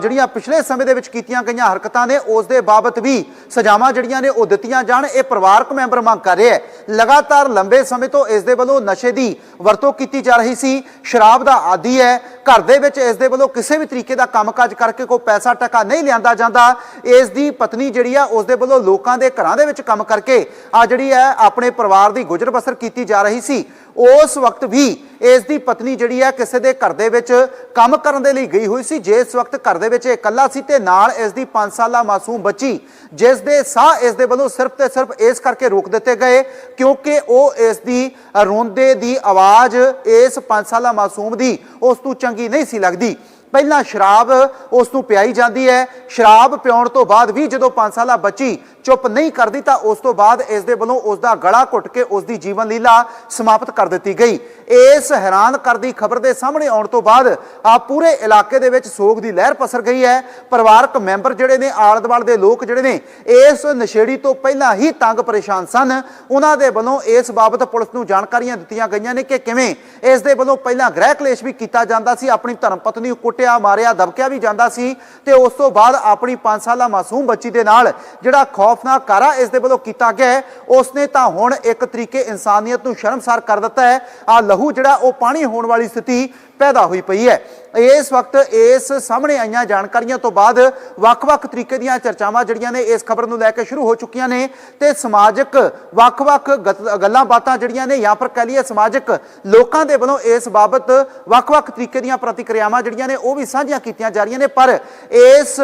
ਜਿਹੜੀਆਂ ਪਿਛਲੇ ਸਮੇਂ ਦੇ ਵਿੱਚ ਕੀਤੀਆਂ ਗਈਆਂ ਹਰਕਤਾਂ ਨੇ, ਉਸ ਦੇ ਬਾਬਤ ਵੀ ਸਜ਼ਾਵਾਂ ਜਿਹੜੀਆਂ ਨੇ, ਉਹ ਦਿੱਤੀਆਂ ਜਾਣ। ਇਹ ਪਰਿਵਾਰਕ ਮੈਂਬਰ ਮੰਗ ਕਰ ਰਿਹਾ ਹੈ। ਲਗਾਤਾਰ ਲੰਬੇ ਸਮੇਂ ਤੋਂ ਇਸ ਦੇ ਵੱਲੋਂ ਨਸ਼ੇ ਦੀ ਵਰਤੋਂ ਕੀਤੀ ਜਾ ਰਹੀ ਸੀ। ਸ਼ਰਾਬ ਦਾ ਆਦੀ ਹੈ। ਘਰ ਦੇ ਵਿੱਚ ਇਸ ਦੇ ਵੱਲੋਂ ਕਿਸੇ ਵੀ ਤਰੀਕੇ ਦਾ ਕੰਮਕਾਜ ਕਰਕੇ ਕੋਈ ਪੈਸਾ ਟਕਾ ਨਹੀਂ ਲਿਆਂਦਾ ਜਾਂਦਾ। ਇਸ ਦੀ ਪਤਨੀ ਜਿਹੜੀ ਆ, ਉਸ ਦੇ ਵੱਲੋਂ ਲੋਕਾਂ ਦੇ ਘਰਾਂ ਦੇ ਵਿੱਚ ਕੰਮ ਕਰਕੇ ਆ ਜਿਹੜੀ ਹੈ, ਆਪਣੇ ਪਰਿਵਾਰ ਦੀ ਗੁਜ਼ਰ ਬਸਰ ਕੀਤੀ ਜਾ ਰਹੀ ਸੀ। ਉਸ ਵਕਤ ਵੀ ਇਸ ਦੀ ਪਤਨੀ ਜਿਹੜੀ ਹੈ ਕਿਸੇ ਦੇ ਘਰ ਦੇ ਵਿੱਚ ਕੰਮ ਕਰਨ ਦੇ ਲਈ ਗਈ ਹੋਈ ਸੀ। ਜਿਸ ਵਕਤ ਘਰ ਦੇ ਵਿੱਚ ਇਹ ਇਕੱਲਾ ਸੀ ਤੇ ਨਾਲ ਇਸ ਦੀ 5 ਸਾਲਾ ਮਾਸੂਮ ਬੱਚੀ, ਜਿਸ ਦੇ ਸਾਹ ਇਸ ਦੇ ਵੱਲੋਂ ਸਿਰਫ ਤੇ ਸਿਰਫ ਇਸ ਕਰਕੇ ਰੋਕ ਦਿੱਤੇ ਗਏ ਕਿਉਂਕਿ ਉਹ ਇਸ ਦੀ ਰੋਂਦੇ ਦੀ ਆਵਾਜ਼ ਇਸ 5 ਸਾਲਾ ਮਾਸੂਮ ਦੀ ਉਸ ਤੋਂ ਚੰਗੀ ਨਹੀਂ ਸੀ ਲੱਗਦੀ। ਪਹਿਲਾਂ ਸ਼ਰਾਬ ਉਸ ਨੂੰ ਪਿਆਈ ਜਾਂਦੀ ਹੈ। ਸ਼ਰਾਬ ਪਿਉਣ ਤੋਂ ਬਾਅਦ ਵੀ ਜਦੋਂ 5 ਸਾਲਾ ਬੱਚੀ ਚੁੱਪ ਨਹੀਂ ਕਰਦੀ ਤਾਂ ਉਸ ਤੋਂ ਬਾਅਦ ਇਸ ਦੇ ਵੱਲੋਂ ਉਸ ਦਾ ਗਲਾ ਘੁੱਟ ਕੇ ਉਸ ਦੀ ਜੀਵਨ ਲੀਲਾ ਸਮਾਪਤ ਕਰ ਦਿੱਤੀ ਗਈ। ਇਸ ਹੈਰਾਨ ਕਰਦੀ ਖਬਰ ਦੇ ਸਾਹਮਣੇ ਆਉਣ ਤੋਂ ਬਾਅਦ ਆ ਪੂਰੇ ਇਲਾਕੇ ਦੇ ਵਿੱਚ ਸੋਗ ਦੀ ਲਹਿਰ ਪਸਰ ਗਈ ਹੈ। ਪਰਿਵਾਰਕ ਮੈਂਬਰ ਜਿਹੜੇ ਨੇ ਆਲੇ ਦੁਆਲੇ ਦੇ ਲੋਕ ਜਿਹੜੇ ਨੇ, ਇਸ ਨਸ਼ੇੜੀ ਤੋਂ ਪਹਿਲਾਂ ਹੀ ਤੰਗ ਪਰੇਸ਼ਾਨ ਸਨ। ਉਹਨਾਂ ਦੇ ਵੱਲੋਂ ਇਸ ਬਾਬਤ ਪੁਲਿਸ ਨੂੰ ਜਾਣਕਾਰੀਆਂ ਦਿੱਤੀਆਂ ਗਈਆਂ ਨੇ ਕਿ ਕਿਵੇਂ ਇਸ ਦੇ ਵੱਲੋਂ ਪਹਿਲਾਂ ਗ੍ਰਹਿ ਕਲੇਸ਼ ਵੀ ਕੀਤਾ ਜਾਂਦਾ ਸੀ, ਆਪਣੀ ਧਰਮ ਪਤਨੀ ਨੂੰ ਕੁੱਟਿਆ, ਮਾਰਿਆ, ਦਬਕਿਆ ਵੀ ਜਾਂਦਾ ਸੀ ਤੇ ਉਸ ਤੋਂ ਬਾਅਦ ਆਪਣੀ 5 ਸਾਲਾ ਮਾਸੂਮ ਬੱਚੀ ਦੇ ਨਾਲ ਜਿਹੜਾ ਖੌਫਨਾਕ ਕਾਰਾ ਇਸ ਦੇ ਵੱਲੋਂ ਕੀਤਾ ਗਿਆ ਹੈ, ਉਸਨੇ ਤਾਂ ਹੁਣ ਇੱਕ ਤਰੀਕੇ ਇਨਸਾਨੀਅਤ ਨੂੰ ਸ਼ਰਮਸਾਰ ਕਰ ਦਿੱਤਾ ਹੈ। ਆ ਲਹੂ ਜਿਹੜਾ ਉਹ ਪਾਣੀ ਹੋਣ ਵਾਲੀ ਸਥਿਤੀ ਪੈਦਾ ਹੋਈ ਪਈ ਹੈ। ਇਸ ਵਕਤ ਇਸ ਸਾਹਮਣੇ ਆਈਆਂ ਜਾਣਕਾਰੀਆਂ ਤੋਂ ਬਾਅਦ ਵੱਖ-ਵੱਖ ਤਰੀਕੇ ਦੀਆਂ ਚਰਚਾਵਾਂ ਜਿਹੜੀਆਂ ਨੇ ਇਸ ਖਬਰ ਨੂੰ ਲੈ ਕੇ ਸ਼ੁਰੂ ਹੋ ਚੁੱਕੀਆਂ ਨੇ ਤੇ ਸਮਾਜਿਕ ਵੱਖ-ਵੱਖ ਗਤ- ਗੱਲਾਂ ਬਾਤਾਂ ਜਿਹੜੀਆਂ ਨੇ ਜਾਂ ਫਿਰ ਕਹਿ ਲਈਏ ਸਮਾਜਿਕ ਲੋਕਾਂ ਦੇ ਵੱਲੋਂ ਇਸ ਬਾਬਤ ਵੱਖ-ਵੱਖ ਤਰੀਕੇ ਦੀਆਂ ਪ੍ਰਤੀਕਿਰਿਆਵਾਂ ਜਿਹੜੀਆਂ ਨੇ ਉਹ ਵੀ ਸਾਂਝੀਆਂ ਕੀਤੀਆਂ ਜਾ ਰਹੀਆਂ ਨੇ। ਪਰ ਇਸ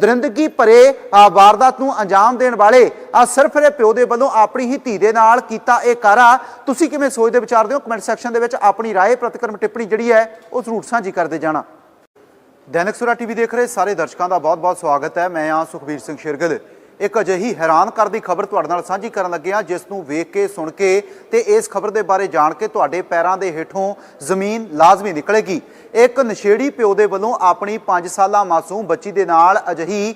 ਦਰਿੰਦਗੀ ਭਰੇ ਵਾਰਦਾਤ ਨੂੰ ਅੰਜਾਮ ਦੇਣ ਵਾਲੇ ਆ ਸਿਰਫ ਇਹ ਪਿਓ ਦੇ ਵੱਲੋਂ ਆਪਣੀ ਹੀ ਧੀ ਦੇ ਨਾਲ ਕੀਤਾ ਇਹ ਕਾਰਾ। ਤੁਸੀਂ ਕਿਵੇਂ ਸੋਚਦੇ ਵਿਚਾਰਦੇ ਹੋ ਕਮੈਂਟ ਸੈਕਸ਼ਨ ਦੇ ਵਿੱਚ ਆਪਣੀ ਰਾਏ, ਪ੍ਰਤੀਕਰਮ ਟਿੱਪਣੀ ਜਿਹੜੀ ਹੈ ਉਹ ਜ਼ਰੂਰ ਸਾਂਝੀ ਕਰਦੇ ਜਾਣਾ। ਦੈਨਿਕ ਸੁਰਾ ਟੀਵੀ ਦੇਖ ਰਹੇ ਸਾਰੇ ਦਰਸ਼ਕਾਂ ਦਾ ਬਹੁਤ-ਬਹੁਤ ਸਵਾਗਤ ਹੈ। ਮੈਂ ਹਾਂ ਸੁਖਬੀਰ ਸਿੰਘ ਸ਼ਿਰਗਲ। ਇੱਕ ਅਜਿਹੀ ਹੈਰਾਨ ਕਰਦੀ ਖਬਰ ਤੁਹਾਡੇ ਨਾਲ ਸਾਂਝੀ ਕਰਨ ਲੱਗੇ ਹਾਂ, ਜਿਸ ਨੂੰ ਵੇਖ ਕੇ, ਸੁਣ ਕੇ ਤੇ ਇਸ ਖਬਰ ਦੇ ਬਾਰੇ ਜਾਣ ਕੇ ਤੁਹਾਡੇ ਪੈਰਾਂ ਦੇ ਹੇਠੋਂ ਜ਼ਮੀਨ ਲਾਜ਼ਮੀ ਨਿਕਲੇਗੀ। ਇੱਕ ਨਸ਼ੇੜੀ ਪਿਓ ਦੇ ਵੱਲੋਂ ਆਪਣੀ 5 ਸਾਲਾ ਮਾਸੂਮ ਬੱਚੀ ਦੇ ਨਾਲ ਅਜਿਹੀ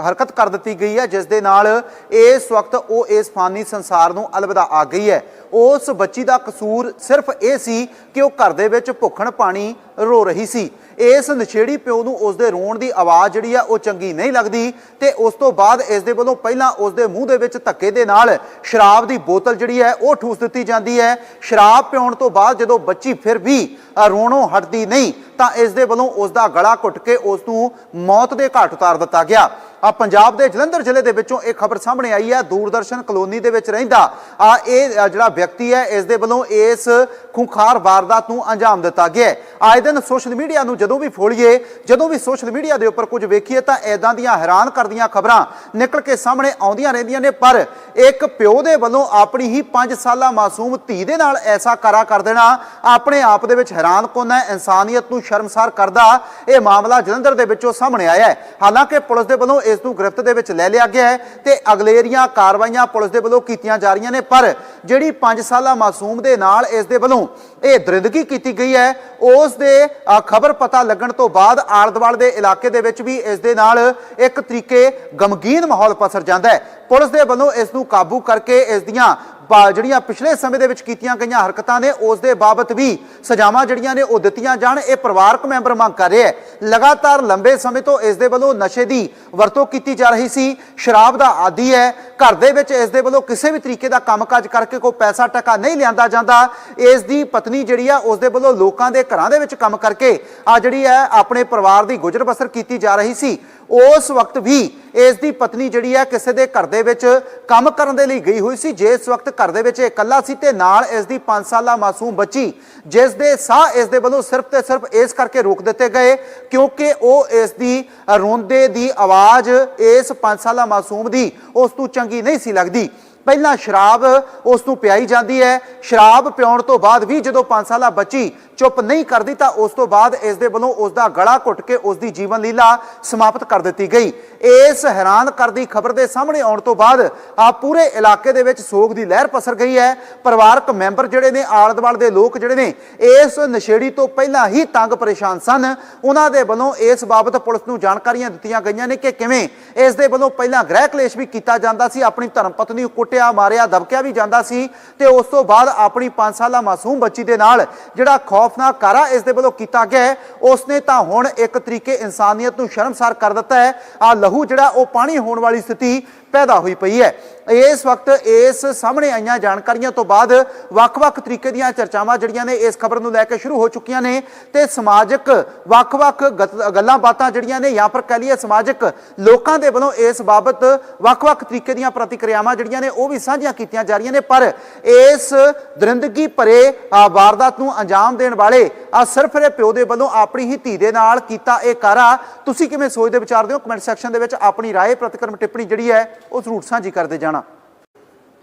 ਹਰਕਤ ਕਰ ਦਿੱਤੀ ਗਈ ਹੈ, ਜਿਸ ਦੇ ਨਾਲ ਇਸ ਵਕਤ ਉਹ ਇਸ ਫਾਨੀ ਸੰਸਾਰ ਨੂੰ ਅਲਵਿਦਾ ਆ ਗਈ ਹੈ। ਉਸ ਬੱਚੀ ਦਾ ਕਸੂਰ ਸਿਰਫ ਇਹ ਸੀ ਕਿ ਉਹ ਘਰ ਦੇ ਵਿੱਚ ਭੁੱਖਣ ਪਾਣੀ ਰੋ ਰਹੀ ਸੀ। ਇਸ ਨਸ਼ੇੜੀ ਪਿਓ ਨੂੰ ਉਸ ਦੇ ਰੋਣ ਦੀ ਆਵਾਜ਼ ਜਿਹੜੀ ਆ, ਉਹ ਚੰਗੀ ਨਹੀਂ ਲੱਗਦੀ ਤੇ ਉਸ ਤੋਂ ਬਾਅਦ ਇਸ ਦੇ ਵੱਲੋਂ ਪਹਿਲਾਂ ਉਸ ਦੇ ਮੂੰਹ ਦੇ ਵਿੱਚ ਧੱਕੇ ਦੇ ਨਾਲ ਸ਼ਰਾਬ ਦੀ ਬੋਤਲ ਜਿਹੜੀ ਹੈ, ਉਹ ਠੂਸ ਦਿੱਤੀ ਜਾਂਦੀ ਹੈ। ਸ਼ਰਾਬ ਪਿਉਣ ਤੋਂ ਬਾਅਦ ਜਦੋਂ ਬੱਚੀ ਫਿਰ ਵੀ ਰੋਣੋਂ ਹਟਦੀ ਨਹੀਂ ਤਾਂ ਇਸ ਦੇ ਵੱਲੋਂ ਉਸ ਦਾ ਗਲਾ ਘੁੱਟ ਕੇ ਉਸ ਨੂੰ ਮੌਤ ਦੇ ਘਾਟ ਉਤਾਰ ਦਿੱਤਾ ਗਿਆ। ਆ ਪੰਜਾਬ ਦੇ ਜਲੰਧਰ ਜ਼ਿਲ੍ਹੇ ਦੇ ਵਿੱਚੋਂ ਇਹ ਖਬਰ ਸਾਹਮਣੇ ਆਈ ਹੈ। ਦੂਰਦਰਸ਼ਨ ਕਲੋਨੀ ਦੇ ਵਿੱਚ ਰਹਿੰਦਾ। ਆ ਇਹ ਜਿਹੜਾ ਵਿਅਕਤੀ ਹੈ, ਇਸ ਦੇ ਵੱਲੋਂ ਇਸ ਖੁੰਖਾਰ ਵਾਰਦਾਤ ਨੂੰ ਅੰਜਾਮ ਦਿੱਤਾ ਗਿਆ ਆਏ ਦਿਨ ਸੋਸ਼ਲ ਮੀਡੀਆ ਨੂੰ ਜਦੋਂ ਵੀ ਫੋਲੀਏ ਜਦੋਂ ਵੀ ਸੋਸ਼ਲ ਮੀਡੀਆ ਦੇ ਉੱਪਰ ਕੁਝ ਵੇਖੀਏ ਤਾਂ ਐਦਾਂ ਦੀਆਂ ਹੈਰਾਨ ਕਰਦੀਆਂ ਖਬਰਾਂ ਨਿਕਲ ਕੇ ਸਾਹਮਣੇ ਆਉਂਦੀਆਂ ਰਹਿੰਦੀਆਂ ਨੇ। ਪਰ ਇੱਕ ਪਿਓ ਦੇ ਵੱਲੋਂ ਆਪਣੀ ਹੀ 5 ਸਾਲਾ ਮਾਸੂਮ ਧੀ ਦੇ ਨਾਲ ਐਸਾ ਕਰਾ ਕਰ ਦੇਣਾ ਆਪਣੇ ਆਪ ਦੇ ਵਿੱਚ ਹੈਰਾਨ ਕੋਨਾ ਹੈ? ਇਨਸਾਨੀਅਤ ਨੂੰ ਸ਼ਰਮਸਾਰ ਕਰਦਾ ਇਹ ਮਾਮਲਾ ਜਲੰਧਰ ਦੇ ਵਿੱਚੋਂ ਸਾਹਮਣੇ ਆਇਆ ਹੈ। ਹਾਲਾਂਕਿ ਪੁਲਿਸ ਦੇ ਵੱਲੋਂ ਇਸ ਨੂੰ ਗ੍ਰਿਫਤ ਦੇ ਵਿੱਚ ਲੈ ਲਿਆ ਗਿਆ ਹੈ ਤੇ ਅਗਲੇਰੀਆਂ ਕਾਰਵਾਈਆਂ ਪੁਲਿਸ ਦੇ ਵੱਲੋਂ ਕੀਤੀਆਂ ਜਾ ਰਹੀਆਂ ਨੇ, ਪਰ ਜਿਹੜੀ 5 ਸਾਲਾ ਮਾਸੂਮ ਦੇ ਨਾਲ ਇਸ ਦੇ ਵੱਲੋਂ ਇਹ ਦਰਿੰਦਗੀ ਕੀਤੀ ਗਈ ਹੈ, ਉਸ ਦੇ ਖਬਰ ਪਤਾ ਲੱਗਣ ਤੋਂ ਬਾਅਦ ਆਲੇ-ਦੁਆਲੇ ਦੇ ਇਲਾਕੇ ਦੇ ਵਿੱਚ ਵੀ ਇਸ ਦੇ ਨਾਲ ਇੱਕ ਤਰੀਕੇ ਗਮਗੀਨ ਮਾਹੌਲ ਪਸਰ ਜਾਂਦਾ ਹੈ। ਪੁਲਿਸ ਦੇ ਵੱਲੋਂ ਇਸ ਨੂੰ ਕਾਬੂ ਕਰਕੇ ਇਸ ਦੀਆਂ ਬਾ- ਜਿਹੜੀਆਂ ਪਿਛਲੇ ਸਮੇਂ ਦੇ ਵਿੱਚ ਕੀਤੀਆਂ ਗਈਆਂ ਹਰਕਤਾਂ ਨੇ, ਉਸ ਦੇ ਬਾਬਤ ਵੀ ਸਜ਼ਾਵਾਂ ਜਿਹੜੀਆਂ ਨੇ, ਉਹ ਦਿੱਤੀਆਂ ਜਾਣ। ਇਹ ਪਰਿਵਾਰਕ ਮੈਂਬਰ ਮੰਗ ਕਰ ਰਿਹਾ ਹੈ। ਲਗਾਤਾਰ ਲੰਬੇ ਸਮੇਂ ਤੋਂ ਇਸ ਦੇ ਵੱਲੋਂ ਨਸ਼ੇ ਦੀ ਵਰਤੋਂ ਕੀਤੀ ਜਾ ਰਹੀ ਸੀ। ਸ਼ਰਾਬ ਦਾ ਆਦੀ ਹੈ। ਘਰ ਦੇ ਵਿੱਚ ਇਸ ਦੇ ਵੱਲੋਂ ਕਿਸੇ ਵੀ ਤਰੀਕੇ ਦਾ ਕੰਮਕਾਜ ਕਰਕੇ ਕੋਈ ਪੈਸਾ ਟਕਾ ਨਹੀਂ ਲਿਆਂਦਾ ਜਾਂਦਾ, ਇਸ ਦੀ ਪਤਨੀ ਜਿਹੜੀ ਆ ਉਸ ਦੇ ਵੱਲੋਂ ਲੋਕਾਂ ਦੇ ਘਰਾਂ ਦੇ ਵਿੱਚ ਕੰਮ ਕਰਕੇ ਆ ਜਿਹੜੀ ਹੈ, ਆਪਣੇ ਪਰਿਵਾਰ ਦੀ ਗੁਜ਼ਰ ਬਸਰ ਕੀਤੀ ਜਾ ਰਹੀ ਸੀ। ਉਸ ਵਕਤ ਵੀ ਇਸ ਦੀ ਪਤਨੀ ਜਿਹੜੀ ਹੈ, ਕਿਸੇ ਦੇ ਘਰ ਦੇ ਵਿੱਚ ਕੰਮ ਕਰਨ ਦੇ ਲਈ ਗਈ ਹੋਈ ਸੀ। ਜਿਸ ਵਕਤ ਘਰ ਦੇ ਵਿੱਚ ਇਕੱਲਾ ਸੀ ਤੇ ਨਾਲ ਇਸ ਦੀ 5 ਸਾਲਾ ਮਾਸੂਮ ਬੱਚੀ, ਜਿਸ ਦੇ ਸਾਹ ਇਸ ਦੇ ਵੱਲੋਂ ਸਿਰਫ ਤੇ ਸਿਰਫ ਇਸ ਕਰਕੇ ਰੋਕ ਦਿੱਤੇ ਗਏ ਕਿਉਂਕਿ ਉਹ ਇਸ ਦੀ ਰੋਂਦੇ ਦੀ ਆਵਾਜ਼ ਇਸ 5 ਸਾਲਾ ਮਾਸੂਮ ਦੀ ਉਸ ਤੋਂ ਚੰਗੀ ਨਹੀਂ ਸੀ ਲੱਗਦੀ। ਪਹਿਲਾਂ ਸ਼ਰਾਬ ਉਸ ਨੂੰ ਪਿਆਈ ਜਾਂਦੀ ਹੈ। ਸ਼ਰਾਬ ਪਿਉਣ ਤੋਂ ਬਾਅਦ ਵੀ ਜਦੋਂ 5 ਸਾਲਾ ਬੱਚੀ ਚੁੱਪ ਨਹੀਂ ਕਰਦੀ ਤਾਂ ਉਸ ਤੋਂ ਬਾਅਦ ਇਸ ਦੇ ਵੱਲੋਂ ਉਸ ਦਾ ਗਲਾ ਘੁੱਟ ਕੇ ਉਸ ਦੀ ਜੀਵਨ ਲੀਲਾ ਸਮਾਪਤ ਕਰ ਦਿੱਤੀ ਗਈ। ਇਸ ਹੈਰਾਨ ਕਰਦੀ ਖਬਰ ਦੇ ਸਾਹਮਣੇ ਆਉਣ ਤੋਂ ਬਾਅਦ ਆ ਪੂਰੇ ਇਲਾਕੇ ਦੇ ਵਿੱਚ ਸੋਗ ਦੀ ਲਹਿਰ ਪਸਰ ਗਈ ਹੈ। ਪਰਿਵਾਰਕ ਮੈਂਬਰ ਜਿਹੜੇ ਨੇ ਆਲੇ ਦੁਆਲੇ ਦੇ ਲੋਕ ਜਿਹੜੇ ਨੇ, ਇਸ ਨਸ਼ੇੜੀ ਤੋਂ ਪਹਿਲਾਂ ਹੀ ਤੰਗ ਪਰੇਸ਼ਾਨ ਸਨ। ਉਹਨਾਂ ਦੇ ਵੱਲੋਂ ਇਸ ਬਾਬਤ ਪੁਲਿਸ ਨੂੰ ਜਾਣਕਾਰੀਆਂ ਦਿੱਤੀਆਂ ਗਈਆਂ ਨੇ ਕਿ ਕਿਵੇਂ ਇਸ ਦੇ ਵੱਲੋਂ ਪਹਿਲਾਂ ਗ੍ਰਹਿ ਕਲੇਸ਼ ਵੀ ਕੀਤਾ ਜਾਂਦਾ ਸੀ, ਆਪਣੀ ਧਰਮ ਪਤਨੀ ਨੂੰ ਕੁੱਟਿਆ, ਮਾਰਿਆ, ਦਬਕਿਆ ਵੀ ਜਾਂਦਾ ਸੀ ਤੇ ਉਸ ਤੋਂ ਬਾਅਦ ਆਪਣੀ 5 ਸਾਲਾ ਮਾਸੂਮ ਬੱਚੀ ਦੇ ਨਾਲ ਜਿਹੜਾ ਖੌਫ ਖੌਫਨਾਕ ਕਾਰਾ ਇਸ ਦੇ ਵੱਲੋਂ ਕੀਤਾ ਗਿਆ ਹੈ, ਉਸ ਨੇ ਤਾਂ ਹੁਣ ਇੱਕ ਤਰੀਕੇ ਇਨਸਾਨੀਅਤ ਨੂੰ ਸ਼ਰਮਸਾਰ ਕਰ ਦਿੱਤਾ ਹੈ। ਆ ਲਹੂ ਜਿਹੜਾ ਉਹ ਪਾਣੀ ਹੋਣ ਵਾਲੀ ਸਥਿਤੀ ਪੈਦਾ ਹੋਈ ਪਈ ਹੈ। ਇਸ ਵਕਤ ਇਸ ਸਾਹਮਣੇ ਆਈਆਂ ਜਾਣਕਾਰੀਆਂ ਤੋਂ ਬਾਅਦ ਵੱਖ-ਵੱਖ ਤਰੀਕੇ ਦੀਆਂ ਚਰਚਾਵਾਂ ਜਿਹੜੀਆਂ ਨੇ ਇਸ ਖਬਰ ਨੂੰ ਲੈ ਕੇ ਸ਼ੁਰੂ ਹੋ ਚੁੱਕੀਆਂ ਨੇ ਤੇ ਸਮਾਜਿਕ ਵੱਖ-ਵੱਖ ਗਤ- ਗੱਲਾਂ ਬਾਤਾਂ ਜਿਹੜੀਆਂ ਨੇ ਜਾਂ ਫਿਰ ਕਹਿ ਲਈਏ ਸਮਾਜਿਕ ਲੋਕਾਂ ਦੇ ਵੱਲੋਂ ਇਸ ਬਾਬਤ ਵੱਖ-ਵੱਖ ਤਰੀਕੇ ਦੀਆਂ ਪ੍ਰਤੀਕਿਰਿਆਵਾਂ ਜਿਹੜੀਆਂ ਨੇ ਉਹ ਵੀ ਸਾਂਝੀਆਂ ਕੀਤੀਆਂ ਜਾ ਰਹੀਆਂ ਨੇ। ਪਰ ਇਸ ਦਰਿੰਦਗੀ ਭਰੇ ਵਾਰਦਾਤ ਨੂੰ ਅੰਜਾਮ ਦੇਣ ਵਾਲੇ ਆ ਸਿਰਫ ਇਹ ਪਿਓ ਦੇ ਵੱਲੋਂ ਆਪਣੀ ਹੀ ਧੀ ਦੇ ਨਾਲ ਕੀਤਾ ਇਹ ਕਾਰਾ। ਤੁਸੀਂ ਕਿਵੇਂ ਸੋਚਦੇ ਵਿਚਾਰਦੇ ਹੋ? ਕਮੈਂਟ ਸੈਕਸ਼ਨ ਦੇ ਵਿੱਚ ਆਪਣੀ ਰਾਏ, ਪ੍ਰਤੀਕਰਮ ਟਿੱਪਣੀ ਜਿਹੜੀ ਹੈ ਉਹ ਜ਼ਰੂਰ ਸਾਂਝੀ ਕਰਦੇ ਜਾਣਾ।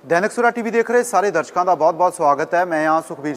ਦੈਨਿਕ ਸੁਰਾ ਟੀਵੀ ਦੇਖ ਰਹੇ ਸਾਰੇ ਦਰਸ਼ਕਾਂ ਦਾ ਬਹੁਤ-ਬਹੁਤ ਸਵਾਗਤ ਹੈ। ਮੈਂ ਹਾਂ ਸੁਖਬੀਰ